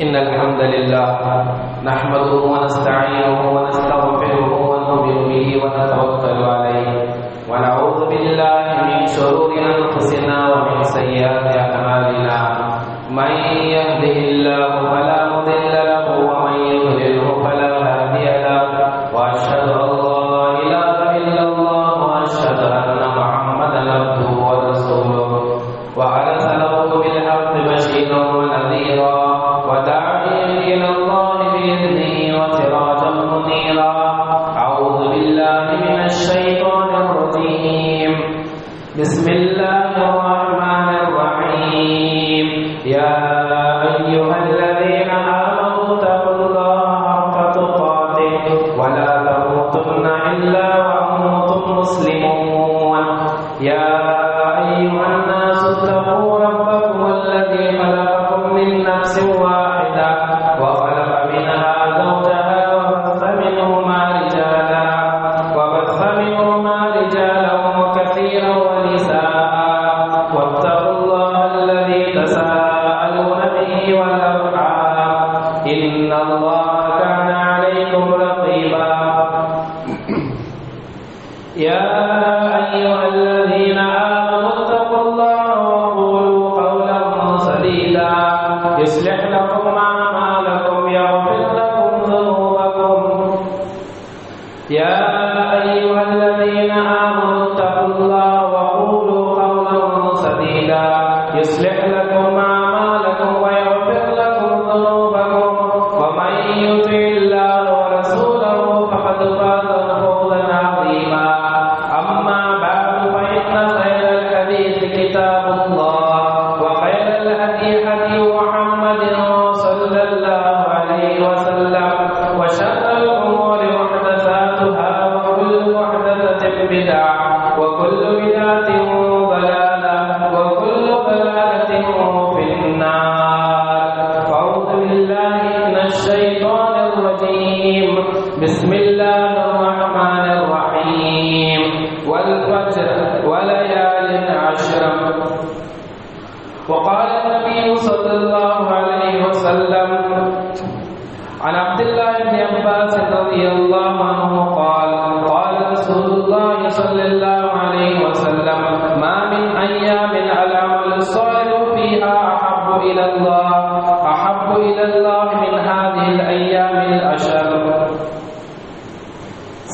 إن الحمد لله نحمده ونستعينه ونستغفره ونؤمن به ونتوكل عليه ونعوذ بالله من شرور أنفسنا ومن سيئات أعمالنا. من يهده الله فلا الناس اتقوا ربكم الذي خلقكم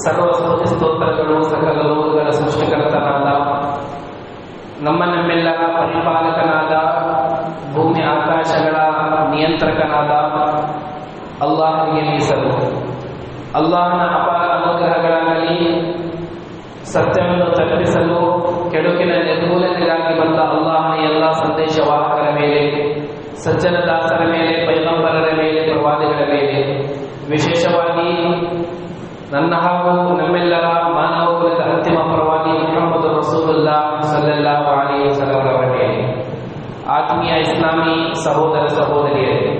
ಸರ್ವ ಸ್ತುತಿ ಸ್ತೋತ್ರಗಳು, ಸಕಲ ಲೋಕಗಳ ಸೃಷ್ಟಿಕರ್ತನಾದ ನಮ್ಮ ನಮ್ಮೆಲ್ಲರ ಪರಿಪಾಲಕನಾದ, ಭೂಮಿ ಆಕಾಶಗಳ ನಿಯಂತ್ರಕನಾದ ಅಲ್ಲಾಹನಿಗೆ ಮೀಸಲು. ಅಲ್ಲಾಹನ ಅಪಾರ ಅನುಗ್ರಹಗಳಾಗಲಿ, ಸತ್ಯವನ್ನು ತಪ್ಪಿಸಲು ಕೆಡುಕಿನ ನಿರ್ಮೂಲನೆಗಾಗಿ ಬಂದ ಅಲ್ಲಾಹನ ಎಲ್ಲ ಸಂದೇಶವಾಹಕರ ಮೇಲೆ, ಸಜ್ಜನ ದಾಸರ ಮೇಲೆ, ಪೈಗಂಬರರ ಮೇಲೆ, ಪ್ರವಾದಿಗಳ ಮೇಲೆ, ವಿಶೇಷವಾಗಿ ನನ್ನ ಹಾಗೂ ನಮ್ಮೆಲ್ಲರ ಮಾನವ ಕುಲದ ಅಂತಿಮ ಪರವಾಗಿ ಮೊಹಮ್ಮದ್ ರಸೂಲುಲ್ಲಾ ಸಲ್ಲಲ್ಲಾಹು ವಾಣಿ ವಸಲ್ಲಂ ಅವರ ಆತ್ಮೀಯ ಇಸ್ಲಾಮಿ ಸಹೋದರ ಸಹೋದರಿಯರೇ,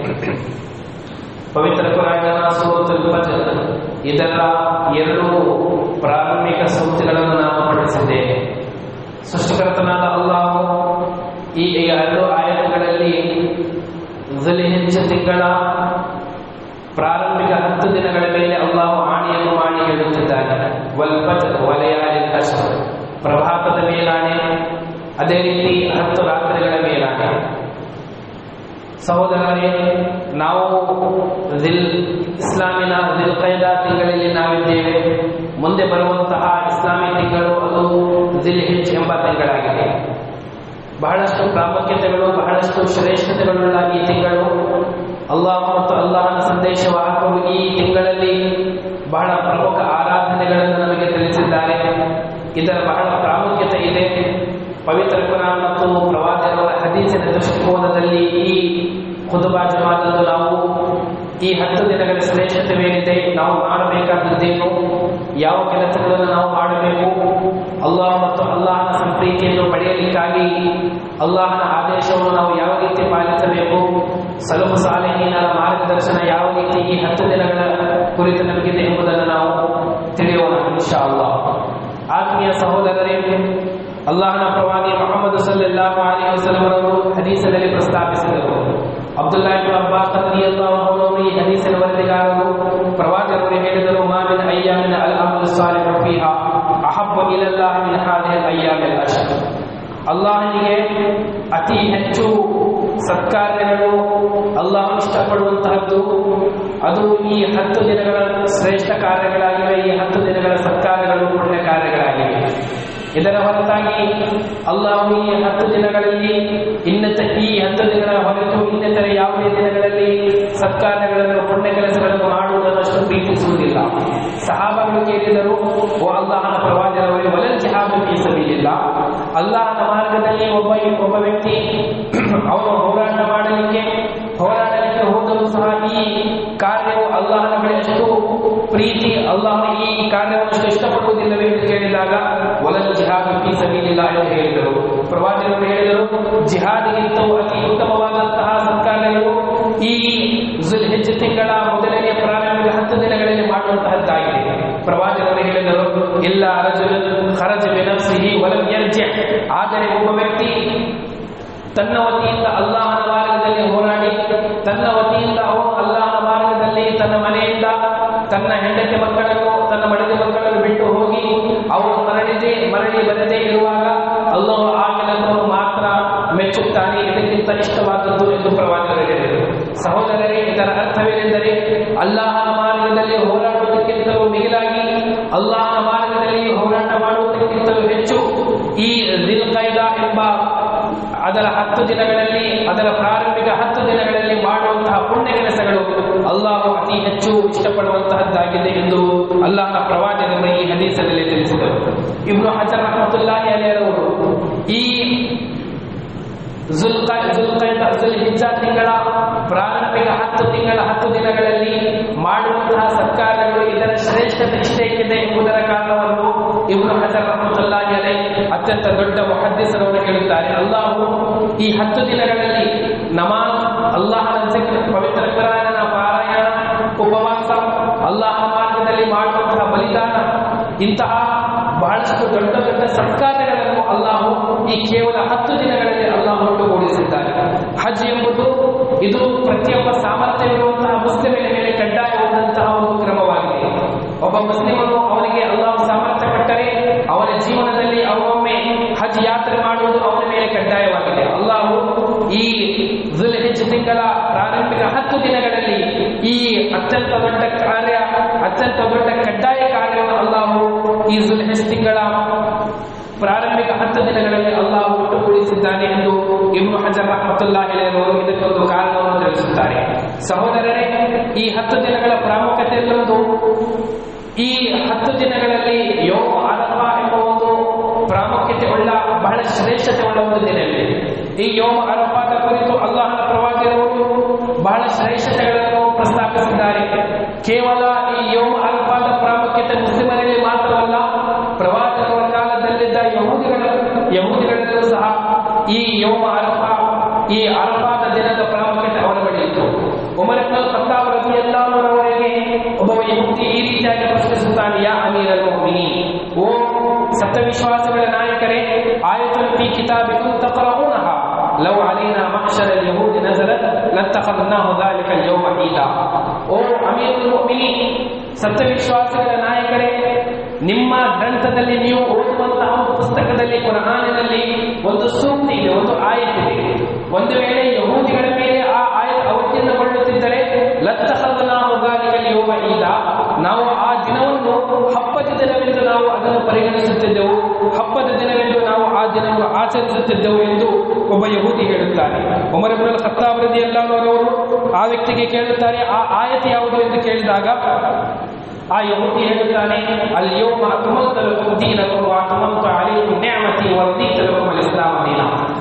ಪವಿತ್ರ ಕುರಾನಿನ ಸೂರತುಲ್ ಇದರ ಎರಡು ಪ್ರಾರಂಭಿಕ ಸೂಕ್ತಿಗಳನ್ನು ನಾನು ಪಡಿಸಿದ್ದೇನೆ ಸೃಷ್ಟಿಕರ್ತನಾದ ಅಲ್ಲಾಹು ಈ ಎರಡು ಆಯತಗಳಲ್ಲಿ ತಿಂಗಳ ಪ್ರಾರಂಭಿಕ ಹತ್ತು ದಿನಗಳ ಮೇಲೆ ಅಲ್ಲಾಹು ಆಣೆಯನ್ನು ಮಾಡಿ ಹೇಳುತ್ತಿದ್ದಾನೆ. ವಲ್ ಫಜ್ರ್ ವಲಯಾಲಿ ಅಶ್ರ್ ಪ್ರಭಾತದ ಮೇಲಾಣೆ ಅದೇ ರೀತಿ ಹತ್ತು ರಾತ್ರಿಗಳ ಮೇಲಾಣೆ ಸಹೋದರರೇ, ನಾವು ಇಸ್ಲಾಮಿನ ದಿಲ್ ಕೈದಾ ತಿಂಗಳಲ್ಲಿ ನಾವಿದ್ದೇವೆ. ಮುಂದೆ ಬರುವಂತಹ ಇಸ್ಲಾಮಿ ತಿಂಗಳು ಅದು ದಿಲ್ ಹಿಜ್ ಎಂಬ ತಿಂಗಳಾಗಿದೆ. ಬಹಳಷ್ಟು ಪ್ರಾಮುಖ್ಯತೆಗಳು, ಬಹಳಷ್ಟು ಶ್ರೇಷ್ಠತೆಗಳುಳ್ಳ ಈ ತಿಂಗಳು ಅಲ್ಲಾಹ್ ಮತ್ತು ಅಲ್ಲಾಹನ ಸಂದೇಶವಾಹಕರು ಈ ತಿಂಗಳಲ್ಲಿ ಬಹಳ ಪ್ರಮುಖ ಆರಾಧನೆಗಳನ್ನು ನಮಗೆ ತಿಳಿಸಿದ್ದಾರೆ. ಇದರ ಬಹಳ ಪ್ರಾಮುಖ್ಯತೆ ಇದೆ. ಪವಿತ್ರ ಕುರಾನ್ ಮತ್ತು ಪ್ರವಾದಿಯವರ ಹದೀಸಿನ ದೃಷ್ಟಿಕೋನದಲ್ಲಿ ಈ ಖುದುಬಾ ಜಮಾತನ್ನು ನಾವು ಈ ಹತ್ತು ದಿನಗಳ ಶ್ರೇಷ್ಠತೆವೇನಿದೆ ನಾವು ಮಾಡಬೇಕಾದದ್ದೇನು? ಯಾವ ಕೆಲಸಗಳನ್ನು ನಾವು ಮಾಡಬೇಕು? ಅಲ್ಲಾಹ್ ಮತ್ತು ಅಲ್ಲಾಹನ ಸಂಪ್ರೀತಿಯನ್ನು ಪಡೆಯಲಿಕ್ಕಾಗಿ ಅಲ್ಲಾಹನ ಆದೇಶವನ್ನು ನಾವು ಯಾವ ರೀತಿ ಪಾಲಿಸಬೇಕು? ಸಲಹು ಸಾಲಿಹೀನರ ಮಾರ್ಗದರ್ಶನ ಯಾವ ರೀತಿ ಈ ಹತ್ತು ದಿನಗಳ ಕುರಿತು ನಮಗಿದೆ ಎಂಬುದನ್ನು ನಾವು ತಿಳಿಯೋಣ ಇನ್ಶಾ ಆತ್ಮೀಯ ಸಹೋದರರೇ, ಅಲ್ಲಾಹನ ಪ್ರವಾದಿ ಮೊಹಮ್ಮದ್ ಸಲ್ಲಾಹು ಅಲಿ ವಸಲಮರವರು ಹದೀಸದಲ್ಲಿ ಪ್ರಸ್ತಾಪಿಸಿದರು. ಅಬ್ದುಲ್ಲಾ ಇಬ್ನ್ ಅಬ್ಬಾಸ್ ಅವರು ಈ ಹದೀಸಿನ ವರದಿಗಾರರು ಪ್ರವಾದಿಯವರು ಹೇಳಿದರು ಮಾಮಿನ ಅಯ್ಯಾಮಿನ ಅಲ್ ಅಮಲ್ ಸಾಲಿಹು ಫೀಹಾ, ಅಹಬ್ಬ ಇಲ್ಲಲ್ಲಾಹಿನ ಮಿನ್ ಅಯ್ಯಾಮಿಲ್ ಅಶ್ ಅಲ್ಲಾಹನಿಗೆ ಅತಿ ಹೆಚ್ಚು ಸತ್ಕಾರ್ಯಗಳು ಅಲ್ಲಾಹ್ ಇಷ್ಟಪಡುವಂತಹದ್ದು, ಅದು ಈ ಹತ್ತು ದಿನಗಳ ಶ್ರೇಷ್ಠ ಕಾರ್ಯಗಳಾಗಿವೆ, ಈ ಹತ್ತು ದಿನಗಳ ಸತ್ಕಾರ್ಯಗಳು ಪುಣ್ಯ ಕಾರ್ಯಗಳಾಗಿವೆ. ಇದರ ಹೊರತಾಗಿ ಅಲ್ಲಾಹು ಈ ಹತ್ತು ದಿನಗಳಲ್ಲಿ, ಇನ್ನತ ಈ ಹತ್ತು ದಿನಗಳ ಹೊರತು ಇನ್ನಿತರ ಯಾವುದೇ ದಿನಗಳಲ್ಲಿ ಸತ್ಕಾರ್ಯಗಳನ್ನು ಪುಣ್ಯ ಕೆಲಸಗಳನ್ನು ಮಾಡುವುದನ್ನು ಅಷ್ಟು ಪ್ರೀತಿಸುವುದಿಲ್ಲ. ಸಹಾಬಗಳು ಕೇಳಿದರು, ಓ ಅಲ್ಲಾಹನ ಪ್ರವಾದಿಯವರಿಗೆ ವಲಲ್ ಜಿಹಾದು ಮೀಸಲಿಲ್ಲ ಅಲ್ಲಾಹನ ಮಾರ್ಗದಲ್ಲಿ ಒಬ್ಬ ಒಬ್ಬ ವ್ಯಕ್ತಿ ಅವನು ಹೋರಾಟ ಮಾಡಲಿಕ್ಕೆ ಹೋದರೂ ಸಹ ಈ ಕಾರ್ಯವು ಅಲ್ಲಾಹನ ಎಷ್ಟು ಪ್ರೀತಿ ಅಲ್ಲಾಹನ ಈ ಕಾರ್ಯವನ್ನು ಇಷ್ಟಪಡುವುದಿಲ್ಲವೇ ಎಂದು ಕೇಳಿದಾಗ ಒಲಲ್ ಜಿಹಾದ್ ಮೀಸಲಿಲ್ಲ ಎಂದು ಹೇಳಿದರು. ಪ್ರವಾದಿಗಳು ಹೇಳಿದರು ಜಿಹಾದಿಗಿಂತ ಅತಿ ಉತ್ತಮವಾದಂತಹ ಸತ್ಕಾರ್ಯಗಳು ಈ ಜುಲ್ಹಿಜ್ ತಿಂಗಳ ಮೊದಲನೇ ಪ್ರಾರಂಭಿಕ ಹತ್ತು ದಿನಗಳಲ್ಲಿ ಮಾಡುವಂತಹದ್ದಾಗಿದೆ. ಪ್ರವಾದಿಗಳು ಹೇಳಿದರು, ಇಲ್ಲ ರಜುಲ್ ಖರಜ್ ಬಿನಫ್ಸಿಹಿ ವಲಂ ಯರ್ಜಿ. ಆದರೆ ಒಬ್ಬ ವ್ಯಕ್ತಿ ತನ್ನ ವತಿಯಿಂದ ಅಲ್ಲಾಹನ ಮಾರ್ಗದಲ್ಲಿ ಹೋರಾಡಿ, ತನ್ನ ವತಿಯಿಂದ ಅವನು ಅಲ್ಲಾಹನ ಮಾರ್ಗದಲ್ಲಿ ತನ್ನ ಮನೆಯಿಂದ ತನ್ನ ಹೆಂಡತಿ ಮಕ್ಕಳನ್ನು, ತನ್ನ ಮಡದಿ ಮಕ್ಕಳನ್ನು ಬಿಟ್ಟು ಹೋಗಿ ಅವನು ಮರಳಿದೆ, ಮರಳಿ ಬರದೇ ಇರುವಾಗ ಅಲ್ಲೋ ಆ ಕೆಲಸವನ್ನು ಮಾತ್ರ ಮೆಚ್ಚುತ್ತಾನೆ. ಇದಕ್ಕಿಂತ ಇಷ್ಟವಾದದ್ದು ಎಂದು ಪ್ರವಾದಿಗಳು ಹೇಳಿದರು. ಸಹೋದರರೇ, ಇದರ ಅರ್ಥವೇನೆಂದರೆ ಅಲ್ಲಾಹನ ಮಾರ್ಗದಲ್ಲಿ ಹೋರಾಡುವುದಕ್ಕಿಂತಲೂ ಮಿಗಿಲಾಗಿ ಅಲ್ಲಾಹನ ಮಾರ್ಗದಲ್ಲಿ ಹೋರಾಟ ಮಾಡುವುದಕ್ಕಿಂತಲೂ ಹೆಚ್ಚು ಈ ಅದರ ಹತ್ತು ದಿನಗಳಲ್ಲಿ, ಅದರ ಪ್ರಾರಂಭಿಕ ಹತ್ತು ದಿನಗಳಲ್ಲಿ ಮಾಡುವಂತಹ ಪುಣ್ಯ ಕೆಲಸಗಳು ಅಲ್ಲಾಹು ಅತಿ ಹೆಚ್ಚು ಇಷ್ಟಪಡುವಂತಹದ್ದಾಗಿದೆ ಎಂದು ಅಲ್ಲಾಹನ ಪ್ರವಾಚಕರು ಈ ಹದೀಸದಲ್ಲಿ ತಿಳಿಸಿದರು. ಇಬ್ರು ಹಜರ್ ರಹಮತುಲ್ಲಾಹಿ ಅಲಿಯರವರು ಈ ತಿಂಗಳ, ಪ್ರಾರಂಭಿಕ ಹತ್ತು ತಿಂಗಳ, ಹತ್ತು ದಿನಗಳಲ್ಲಿ ಮಾಡುವಂತಹ ಸರ್ಕಾರಗಳು ಇದರ ಶ್ರೇಷ್ಠ ಇಷ್ಟೇಕಿದೆ ಎಂಬುದರ ಕಾರಣವನ್ನು ಇವರು ಹಜರ್ ಅತ್ಯಂತ ದೊಡ್ಡ ಮಹದ್ದಿಸರವರು ಹೇಳುತ್ತಾರೆ. ಅಲ್ಲಾಹು ಈ ಹತ್ತು ದಿನಗಳಲ್ಲಿ ನಮಾಜ್, ಅಲ್ಲಾಹನ ಪವಿತ್ರ ಪುರಾಯಣ ಪಾರಾಯಣ, ಉಪವಾಸ ಅಲ್ಲಾಹ ಮಾರ್ಗದಲ್ಲಿ ಮಾಡುವಂತಹ ಬಲಿದಾನ ಇಂತಹ ಬಹಳಷ್ಟು ದೊಡ್ಡ ದೊಡ್ಡ ಸತ್ಕಾರ್ಯಗಳನ್ನು ಅಲ್ಲಾಹು ಈ ಕೇವಲ ಹತ್ತು ದಿನಗಳಲ್ಲಿ ಅಲ್ಲಾಹು ಒಟ್ಟುಗೂಡಿಸಿದ್ದಾರೆ ಹಜ್ ಎಂಬುದು ಇದು ಪ್ರತಿಯೊಬ್ಬ ಸಾಮರ್ಥ್ಯವಿರುವಂತಹ ಮುಸ್ಲಿಮಿನ ಮೇಲೆ ಕಡ್ಡಾಯವಾದಂತಹ ಒಂದು ಕ್ರಮವಾಗಿದೆ. ಒಬ್ಬ ಮುಸ್ಲಿಮನು ಅವನಿಗೆ ಅಲ್ಲಾಹು ಸಾಮರ್ಥ್ಯ ಕೊಟ್ಟರೆ ಅವನ ಜೀವನದಲ್ಲಿ ಅವನೊಮ್ಮೆ ಹಜ್ ಯಾತ್ರೆ ಮಾಡುವುದು ಅವನ ಮೇಲೆ ಕಡ್ಡಾಯವಾಗಿದೆ. ಅಲ್ಲಾಹು ಈ ತಿಂಗಳ ಪ್ರಾರಂಭಿಕ ಹತ್ತು ದಿನಗಳಲ್ಲಿ ಈ ಅತ್ಯಂತ ದೊಡ್ಡ ಕಾರ್ಯ, ಅತ್ಯಂತ ದೊಡ್ಡ ಕಡ್ಡಾಯ ಕಾರ್ಯವನ್ನು ಅಲ್ಲಾಹು ಈ ತಿಂಗಳ ಪ್ರಾರಂಭಿಕ ಹತ್ತು ದಿನಗಳಲ್ಲಿ ಅಲ್ಲಾಹು ಒಟ್ಟುಗೂಡಿಸಿದ್ದಾನೆ ಎಂದು ಇಬ್ನು ಹಜರ್ ರಹಮತುಲ್ಲಾ ಎಳೆಯವರು ಇದಕ್ಕೊಂದು ಕಾರಣವನ್ನು ತಿಳಿಸುತ್ತಾರೆ. ಸಹೋದರರೇ, ಈ ಹತ್ತು ದಿನಗಳ ಪ್ರಾಮುಖ್ಯತೆಯಲ್ಲೊಂದು, ಈ ಹತ್ತು ದಿನಗಳಲ್ಲಿ ಯೋಗ ಆರಂಭ ಎಂಬ ಒಂದು ಪ್ರಾಮುಖ್ಯತೆ ಉಳ್ಳ ಬಹಳ ಶ್ರೇಷ್ಠತೆ ಉಳ್ಳ ಒಂದು ದಿನವಿದೆ ಈ ಯೋಮ ಆರಂಭದ ಕುರಿತು ಅಲ್ಲಾಹನ ಪ್ರವಾದಿಯವರು ಬಹಳ ಶ್ರೇಷ್ಠತೆಗಳನ್ನು ಪ್ರಸ್ತಾಪಿಸಿದ್ದಾರೆ. ಕೇವಲ ಈ ಯೋಮ ಆರಂಭದ ಪ್ರಾಮುಖ್ಯತೆ ಮುಸ್ಲಿಮರಲ್ಲಿ ಮಾತ್ರವಲ್ಲ ಯಹೂದಿಗಳಲ್ಲೂ ಸಹ ಈ ಯೋಮ ಅರಫಾ ಈ ಅರಫಾದ ದಿನದ ಪ್ರಾಮುಖ್ಯತೆ ಅವರ ಬಳಿ ಇತ್ತು ಉಮರ್ ಇಬ್ನುಲ್ ಖತ್ತಾಬ್ ರಲಿಯಲ್ಲಾಹು ಅವರಿಗೆ ಒಬ್ಬ ಯಹೂದಿ ಈ ರೀತಿಯಾಗಿ ಪ್ರಶ್ನಿಸುತ್ತಾನೆ ಯಾ ಅಮೀರ್ ಅಲ್ ಮುಅ್ಮಿನೀನ್ ಓ ಸತ್ಯವಿಶ್ವಾಸಗಳ ನಾಯಕರೇ ಆಯತುಲ್ ಫಿ ಕಿತಾಬಿಕುಂ ತಕ್ರಊನಹಾ ಲೌ ಅಲೈನಾ ಮಹಶರ اليهود نزلت لاتخذناه ذلك اليوم عيدا ಓ ಅಮೀರುಲ್ ಮುಅ್ಮಿನೀನ್ ಸತ್ಯವಿಶ್ವಾಸಗಳ ನಾಯಕರೇ ನಿಮ್ಮ ಗ್ರಂಥದಲ್ಲಿ ನೀವು ಓದುವಂತಹ ಒಂದು ಪುಸ್ತಕದಲ್ಲಿ, ಕುರಾನಿನಲ್ಲಿ ಒಂದು ಸೂಕ್ತಿ ಇದೆ, ಒಂದು ಆಯತಿದೆ ಒಂದು ವೇಳೆ ಯಹೂದಿಗಳ ಮೇಲೆ ಆ ಆಯತ ಅವತೀರ್ಣಗೊಳ್ಳುತ್ತಿದ್ದರೆ ಯೋಗ ಇಲ್ಲ ನಾವು ಆ ದಿನವನ್ನು ಹಬ್ಬದ ದಿನವೆಂದು ನಾವು ಅದನ್ನು ಪರಿಗಣಿಸುತ್ತಿದ್ದೆವು. ಹಬ್ಬದ ದಿನವೆಂದು ನಾವು ಆ ದಿನವನ್ನು ಆಚರಿಸುತ್ತಿದ್ದೆವು ಎಂದು ಒಬ್ಬ ಯಹೂದಿ ಹೇಳುತ್ತಾರೆ ಉಮರ್ ಇಬ್ನುಲ್ ಎಲ್ಲ ಅವರು ಆ ವ್ಯಕ್ತಿಗೆ ಕೇಳುತ್ತಾರೆ, ಆ ಆಯತಿ ಯಾವುದು ಎಂದು ಕೇಳಿದಾಗ ಆ ಯಹೂದಿ ಹೇಳುತ್ತಾನೆ ಅಲ್ಲಿಯೋ ಅಕ್ಮಲ್ತು ಲಕುಂ ದೀನಕುಂ ವ ಅತ್ಮಮ್ತು ಅಲೈಕುಂ ನಿಅಮತಿ ವ ಇಸ್ಲಾಮ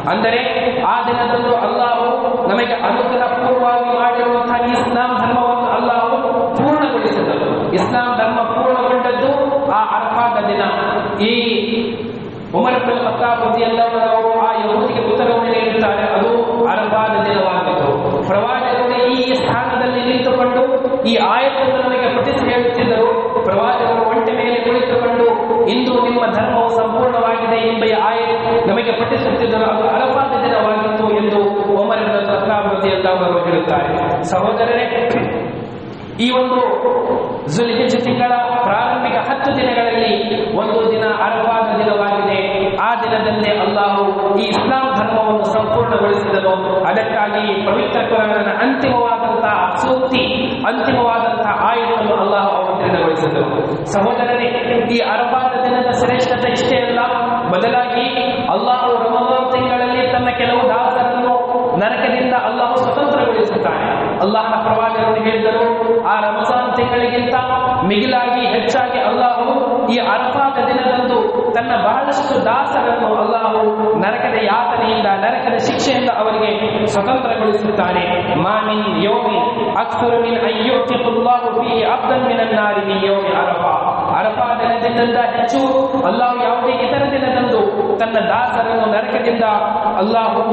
ಅಂದರೆ ಆ ದಿನದಂದು ಅಲ್ಲಾಹು ನಮಗೆ ಅನುಗ್ರಹಪೂರ್ವವಾಗಿ ಮಾಡಿರುವಂತಹ ಇಸ್ಲಾಂ ಧರ್ಮವನ್ನು ಅಲ್ಲಾಹು ಪೂರ್ಣಗೊಳಿಸಿದನು. ಇಸ್ಲಾಂ ಧರ್ಮ ಪೂರ್ಣಗೊಂಡದ್ದು ಆ ಅರ್ಫಾದ ದಿನ. ಈ ಉಮರ್ ಇಬ್ನುಲ್ ಖತ್ತಾಬ್ ಆ ಯಹೂದಿಗೆ ಉತ್ತರವನ್ನು ನೀಡುತ್ತಾರೆ, ಅದು ಅರ್ಫಾದ ದಿನವಾಗಿತ್ತು. ಪ್ರವಾದಿಗಳು ಈ ಸ್ಥಾನದಲ್ಲಿ ನಿಂತುಕೊಂಡು ಈ ಆಯತವನ್ನು ನನಗೆ ಪಠಿಸಿ ಹೇಳುತ್ತಿದ್ದರು ಪ್ರವಾಚಕರು ಒಂಟೆ ಮೇಲೆ ಕುಳಿತುಕೊಂಡು, ಇಂದು ನಿಮ್ಮ ಧರ್ಮವು ಸಂಪೂರ್ಣವಾಗಿದೆ ಎಂಬ ಆಯ ನಮಗೆ ಪಠಿಸುತ್ತಿದ್ದರು ಅದು ಅರಫಾದ ದಿನವಾಗಿತ್ತು ಎಂದು ಒಮರಿನ ಒಮರ್ ಇಬ್ನ್ ಅವರು ಹೇಳುತ್ತಾರೆ. ಸಹೋದರರೇ, ಈ ಒಂದು ಜುಲ್ಹಿಜ್ ತಿಂಗಳ ಪ್ರಾರಂಭಿಕ ಹತ್ತು ದಿನಗಳಲ್ಲಿ ಒಂದು ದಿನ ಅರಫಾದ ದಿನವಾಗಿದೆ. ಆ ದಿನದಂದೇ ಅಲ್ಲಾಹು ಈ ಇಸ್ಲಾಂ ಧರ್ಮವನ್ನು ಸಂಪೂರ್ಣಗೊಳಿಸಿದನು. ಅದಕ್ಕಾಗಿ ಪವಿತ್ರ ಕುರಾನಿನ ಅಂತಿಮವಾದಂತಹ ಸೂಕ್ತಿ ಅಂತಿಮವಾದಂತಹ ಆಯುಧವನ್ನು ಅಲ್ಲಾಹ ಅವತೀರ್ಣಗೊಳಿಸಿದನು ಸಹೋದರರೇ ಈ ಅರಬಾದ ದಿನದ ಶ್ರೇಷ್ಠತೆ ಇಷ್ಟೇ ಅಲ್ಲ. ಬದಲಾಗಿ ಅಲ್ಲಾಹು ರಮಜಾನ್ ತಿಂಗಳಲ್ಲಿ ತನ್ನ ಕೆಲವು ದಾಸರನ್ನು ನರಕದಿಂದ ಅಲ್ಲಾಹು ಸ್ವತಂತ್ರಗೊಳಿಸುತ್ತಾನೆ. ಅಲ್ಲಾಹನ ಪ್ರವಾದರನ್ನು ಹೇಳಿದರು, ಆ ರಮಜಾನ್ ತಿಂಗಳಿಗಿಂತ ಮಿಗಿಲಾಗಿ ಹೆಚ್ಚಾಗಿ ಅಲ್ಲಾಹು ಈ ಅರ್ಫಾದ ದಿನದಂದು ತನ್ನ ಬಹಳಷ್ಟು ದಾಸರನ್ನು ಅಲ್ಲಾಹು ನರಕದ ಯಾತನೆಯಿಂದ, ನರಕದ ಶಿಕ್ಷೆಯಿಂದ ಅವರಿಗೆ ಸ್ವತಂತ್ರಗೊಳಿಸುತ್ತಾನೆ. ಮಾಮಿನ್ ಯೋಗಿ ಅಕ್ಸರು ಮಿನ್ ಚಿತ್ತುಲ್ಲಾಹು ಫೀ ಅಬ್ದನ್ ಮಿನನ್ನಾರಿ ಮಿನ್ ಯೋಮಿ ಅರಫಾ. ಅರಫಾ ದಿನದಿಂದ ಹೆಚ್ಚು ಅಲ್ಲಾಹು ಯಾವುದೇ ಇತರ ದಿನದಂದು ತನ್ನ ದಾಸರನ್ನು ನರಕದಿಂದ ಅಲ್ಲಾಹು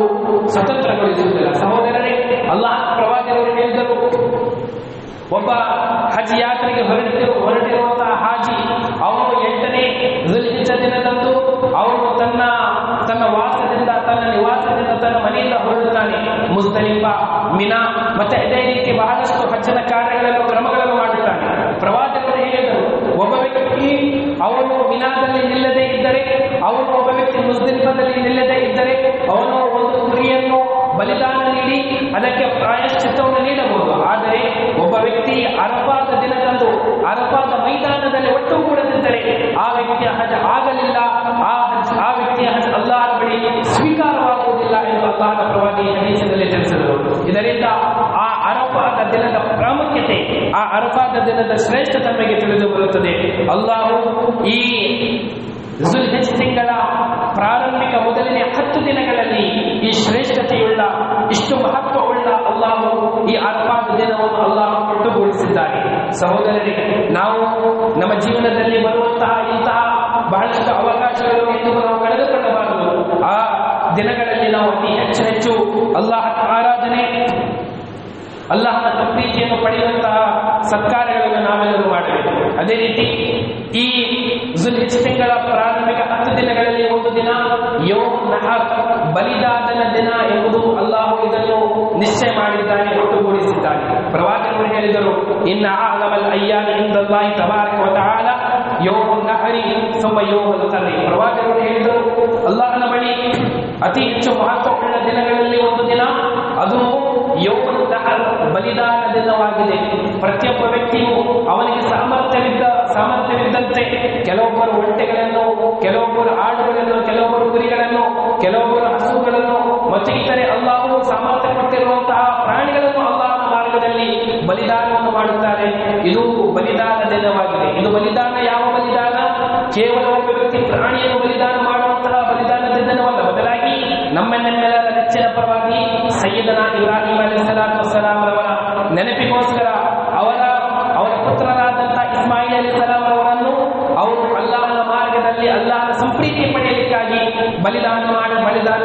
ಸ್ವತಂತ್ರಗೊಳಿಸುವುದಿಲ್ಲ ಸಹೋದರರೇ, ಅಲ್ಲಾಹ ಪ್ರವಾದಿಯವರು ಹೇಳಿದರು, ಒಬ್ಬ ಹಜ್ ಯಾತ್ರೆಗೆ ಹೊರಟಿರು ಹೊರಟಿರುವಂತಹ ಹಾಜಿ ಅವನು ಎಂಟನೇ ದಿನದಂದು ಅವನು ತನ್ನ ತನ್ನ ವಾಸದಿಂದ, ತನ್ನ ನಿವಾಸದಿಂದ ತನ್ನ ಮನೆಯಿಂದ ಹೊರಡುತ್ತಾನೆ. ಮುಸ್ತಲಿಂಬ ಮಿನಾ ಮತ್ತೆ ಅದೇ ರೀತಿ ಬಹಳಷ್ಟು ಹಚ್ಚನ ಕಾರ್ಯಗಳನ್ನು, ಕ್ರಮಗಳನ್ನು ಮಾಡುತ್ತಾನೆ. ಹೇಳಿದರು ಒಬ್ಬ ವ್ಯಕ್ತಿ ಅವನು ಮಿನಾದಲ್ಲಿ ನಿಲ್ಲದೆ ಇದ್ದರೆ, ಅವನು ಒಬ್ಬ ವ್ಯಕ್ತಿ ಮುಸ್ಲಿಂಪದಲ್ಲಿ ನಿಲ್ಲದೆ ಇದ್ದರೆ, ಅವನು ಒಂದು ಕುರಿಯನ್ನು ಬಲಿದಾನ ನೀಡಿ, ಅದಕ್ಕೆ ಪ್ರಾಯಶ್ಚಿತ್ತವನ್ನು ನೀಡಬಹುದು. ಆದರೆ ಒಬ್ಬ ವ್ಯಕ್ತಿ ಅರಪಾದ ದಿನದಂದು ಅರಪಾದ ಮೈದಾನದಲ್ಲಿ ಒಟ್ಟು ಒಟ್ಟುಗೂಡದಿದ್ದರೆ ಆ ವ್ಯಕ್ತಿಯ ಹಜ್ ಆಗಲಿಲ್ಲ. ಆ ಹಜ್, ಆ ವ್ಯಕ್ತಿಯ ಹಜ್ ಅಲ್ಲಾಹರ ಬಳಿ ಸ್ವೀಕಾರವಾಗುವುದಿಲ್ಲ ಎಂದು ಅಲ್ಲಾಹನ ಪ್ರವಾದಿ ಹದೀಸದಲ್ಲಿ ತಿಳಿಸಿದರು. ಇದರಿಂದ ಆ ಅರಪಾದ ದಿನದ ಪ್ರಾಮುಖ್ಯತೆ, ಆ ಅರಫಾದ ದಿನದ ಶ್ರೇಷ್ಠ ತಮಗೆ ತಿಳಿದು ಬರುತ್ತದೆ. ಅಲ್ಲಾಹು ಈ ತಿಂಗಳ ಪ್ರಾರಂಭಿಕ ಮೊದಲನೇ ಹತ್ತು ದಿನಗಳಲ್ಲಿ ಈ ಶ್ರೇಷ್ಠತೆಯುಳ್ಳ, ಇಷ್ಟು ಮಹತ್ವವುಳ್ಳ ಅಲ್ಲಾಹು ಈ ಅರ್ಪಾದ ದಿನವನ್ನು ಅಲ್ಲಾಹು ಒಟ್ಟುಗೂಡಿಸಿದ್ದಾನೆ ಸಹೋದರರಿಗೆ, ನಾವು ನಮ್ಮ ಜೀವನದಲ್ಲಿ ಬರುವಂತಹ ಇಂತಹ ಬಹಳಷ್ಟು ಅವಕಾಶಗಳು ಎಂದು ನಾವು ಕಳೆದುಕೊಳ್ಳಬಾರದು. ಆ ದಿನಗಳಲ್ಲಿ ನಾವು ಅತಿ ಹೆಚ್ಚು ಹೆಚ್ಚು ಅಲ್ಲಾಹ ಆರಾಧನೆ ಅಲ್ಲಾಹನ ಪ್ರೀತಿಯನ್ನು ಪಡೆಯುವಂತಹ ಸತ್ಕಾರ್ಯಗಳನ್ನು ನಾವೆಲ್ಲರೂ ಮಾಡಬೇಕು. ಅದೇ ರೀತಿ ಈ ತಿಂಗಳ ಪ್ರಾರಂಭಿಕ ಹತ್ತು ದಿನಗಳಲ್ಲಿ ಒಂದು ದಿನ ಯೋ ನಹಕ್ ಬಲಿದಾದನ ದಿನ ಎಂಬುದು ಅಲ್ಲಾಹು ಇದನ್ನು ನಿಶ್ಚಯ ಮಾಡಿದ್ದಾನೆ, ಒಟ್ಟುಗೂಡಿಸಿದ್ದಾನೆ. ಪ್ರವಾಚಕರು ಹೇಳಿದರು, ಇನ್ನ ಆಲಮಲ್ ಅಯ್ಯಾನ ಇಂದಲ್ಲಾಹಿ ತಬಾರಕ ವ ಯೋ ನಹರಿ ಸುಮ್ಮ ಯೋ ಕರ್ರಿ. ಪ್ರವಾದಿಗಳು ಹೇಳಿದರು, ಅಲ್ಲಾಹನ ಬಳಿ ಅತಿ ಹೆಚ್ಚು ಮಹತ್ವಪೂರ್ಣ ದಿನಗಳಲ್ಲಿ ಒಂದು ದಿನ, ಅದು ಬಲಿದಾನ ದಿನವಾಗಿದೆ ಪ್ರತಿಯೊಬ್ಬ ವ್ಯಕ್ತಿಯು ಅವನಿಗೆ ಸಾಮರ್ಥ್ಯವಿದ್ದ, ಸಾಮರ್ಥ್ಯವಿದ್ದಂತೆ ಕೆಲವೊಬ್ಬರು ಒಂಟೆಗಳನ್ನು, ಕೆಲವೊಬ್ಬರು ಆಡುಗಳನ್ನು, ಕೆಲವೊಬ್ಬರು ಕುರಿಗಳನ್ನು, ಕೆಲವೊಬ್ಬರು ಹಸುಗಳನ್ನು, ಮತ್ತು ಇತರೆ ಅಲ್ಲಾಹು ಸಾಮರ್ಥ್ಯ ಕೊಟ್ಟಿರುವಂತಹ ಪ್ರಾಣಿಗಳನ್ನು ಅಲ್ಲಾಹನ ಮಾರ್ಗದಲ್ಲಿ ಬಲಿದಾನವನ್ನು ಮಾಡುತ್ತಾರೆ. ಇದು ಬಲಿದಾನ ದಿನವಾಗಿದೆ ಇದು ಬಲಿದಾನ ಯಾವ ಬಲಿದಾನ? ಕೇವಲ ಒಬ್ಬ ವ್ಯಕ್ತಿ ಪ್ರಾಣಿಯನ್ನು ಬಲಿದಾನ ಮಾಡುವಂತಹ ಬಲಿದಾನ ದಿನವಲ್ಲ ಬದಲಾಗಿ ನಮ್ಮನ್ನೆಲ್ಲರ ಪರವಾಗಿ ಸೈಯದನ ಇಬ್ರಾಹಿಂ ಅಲಿಸಲಾತು ವಸಲಾಂ ಅವರ ನೆನಪಿಗೋಸ್ಕರ ಅವರ ಅವರ ಪುತ್ರರಾದಂತಹ ಇಸ್ಮಾಯಿಲ್ ಅಲಿ ಸಲಾಂ ಅವರನ್ನು ಅವರು ಅಲ್ಲಾಹನ ಮಾರ್ಗದಲ್ಲಿ ಅಲ್ಲಾಹನ ಸಂಪ್ರೀತಿ ಪಡೆಯಲಿಕ್ಕಾಗಿ ಬಲಿದಾನ ಮಾಡಿ ಬಲಿದಾನ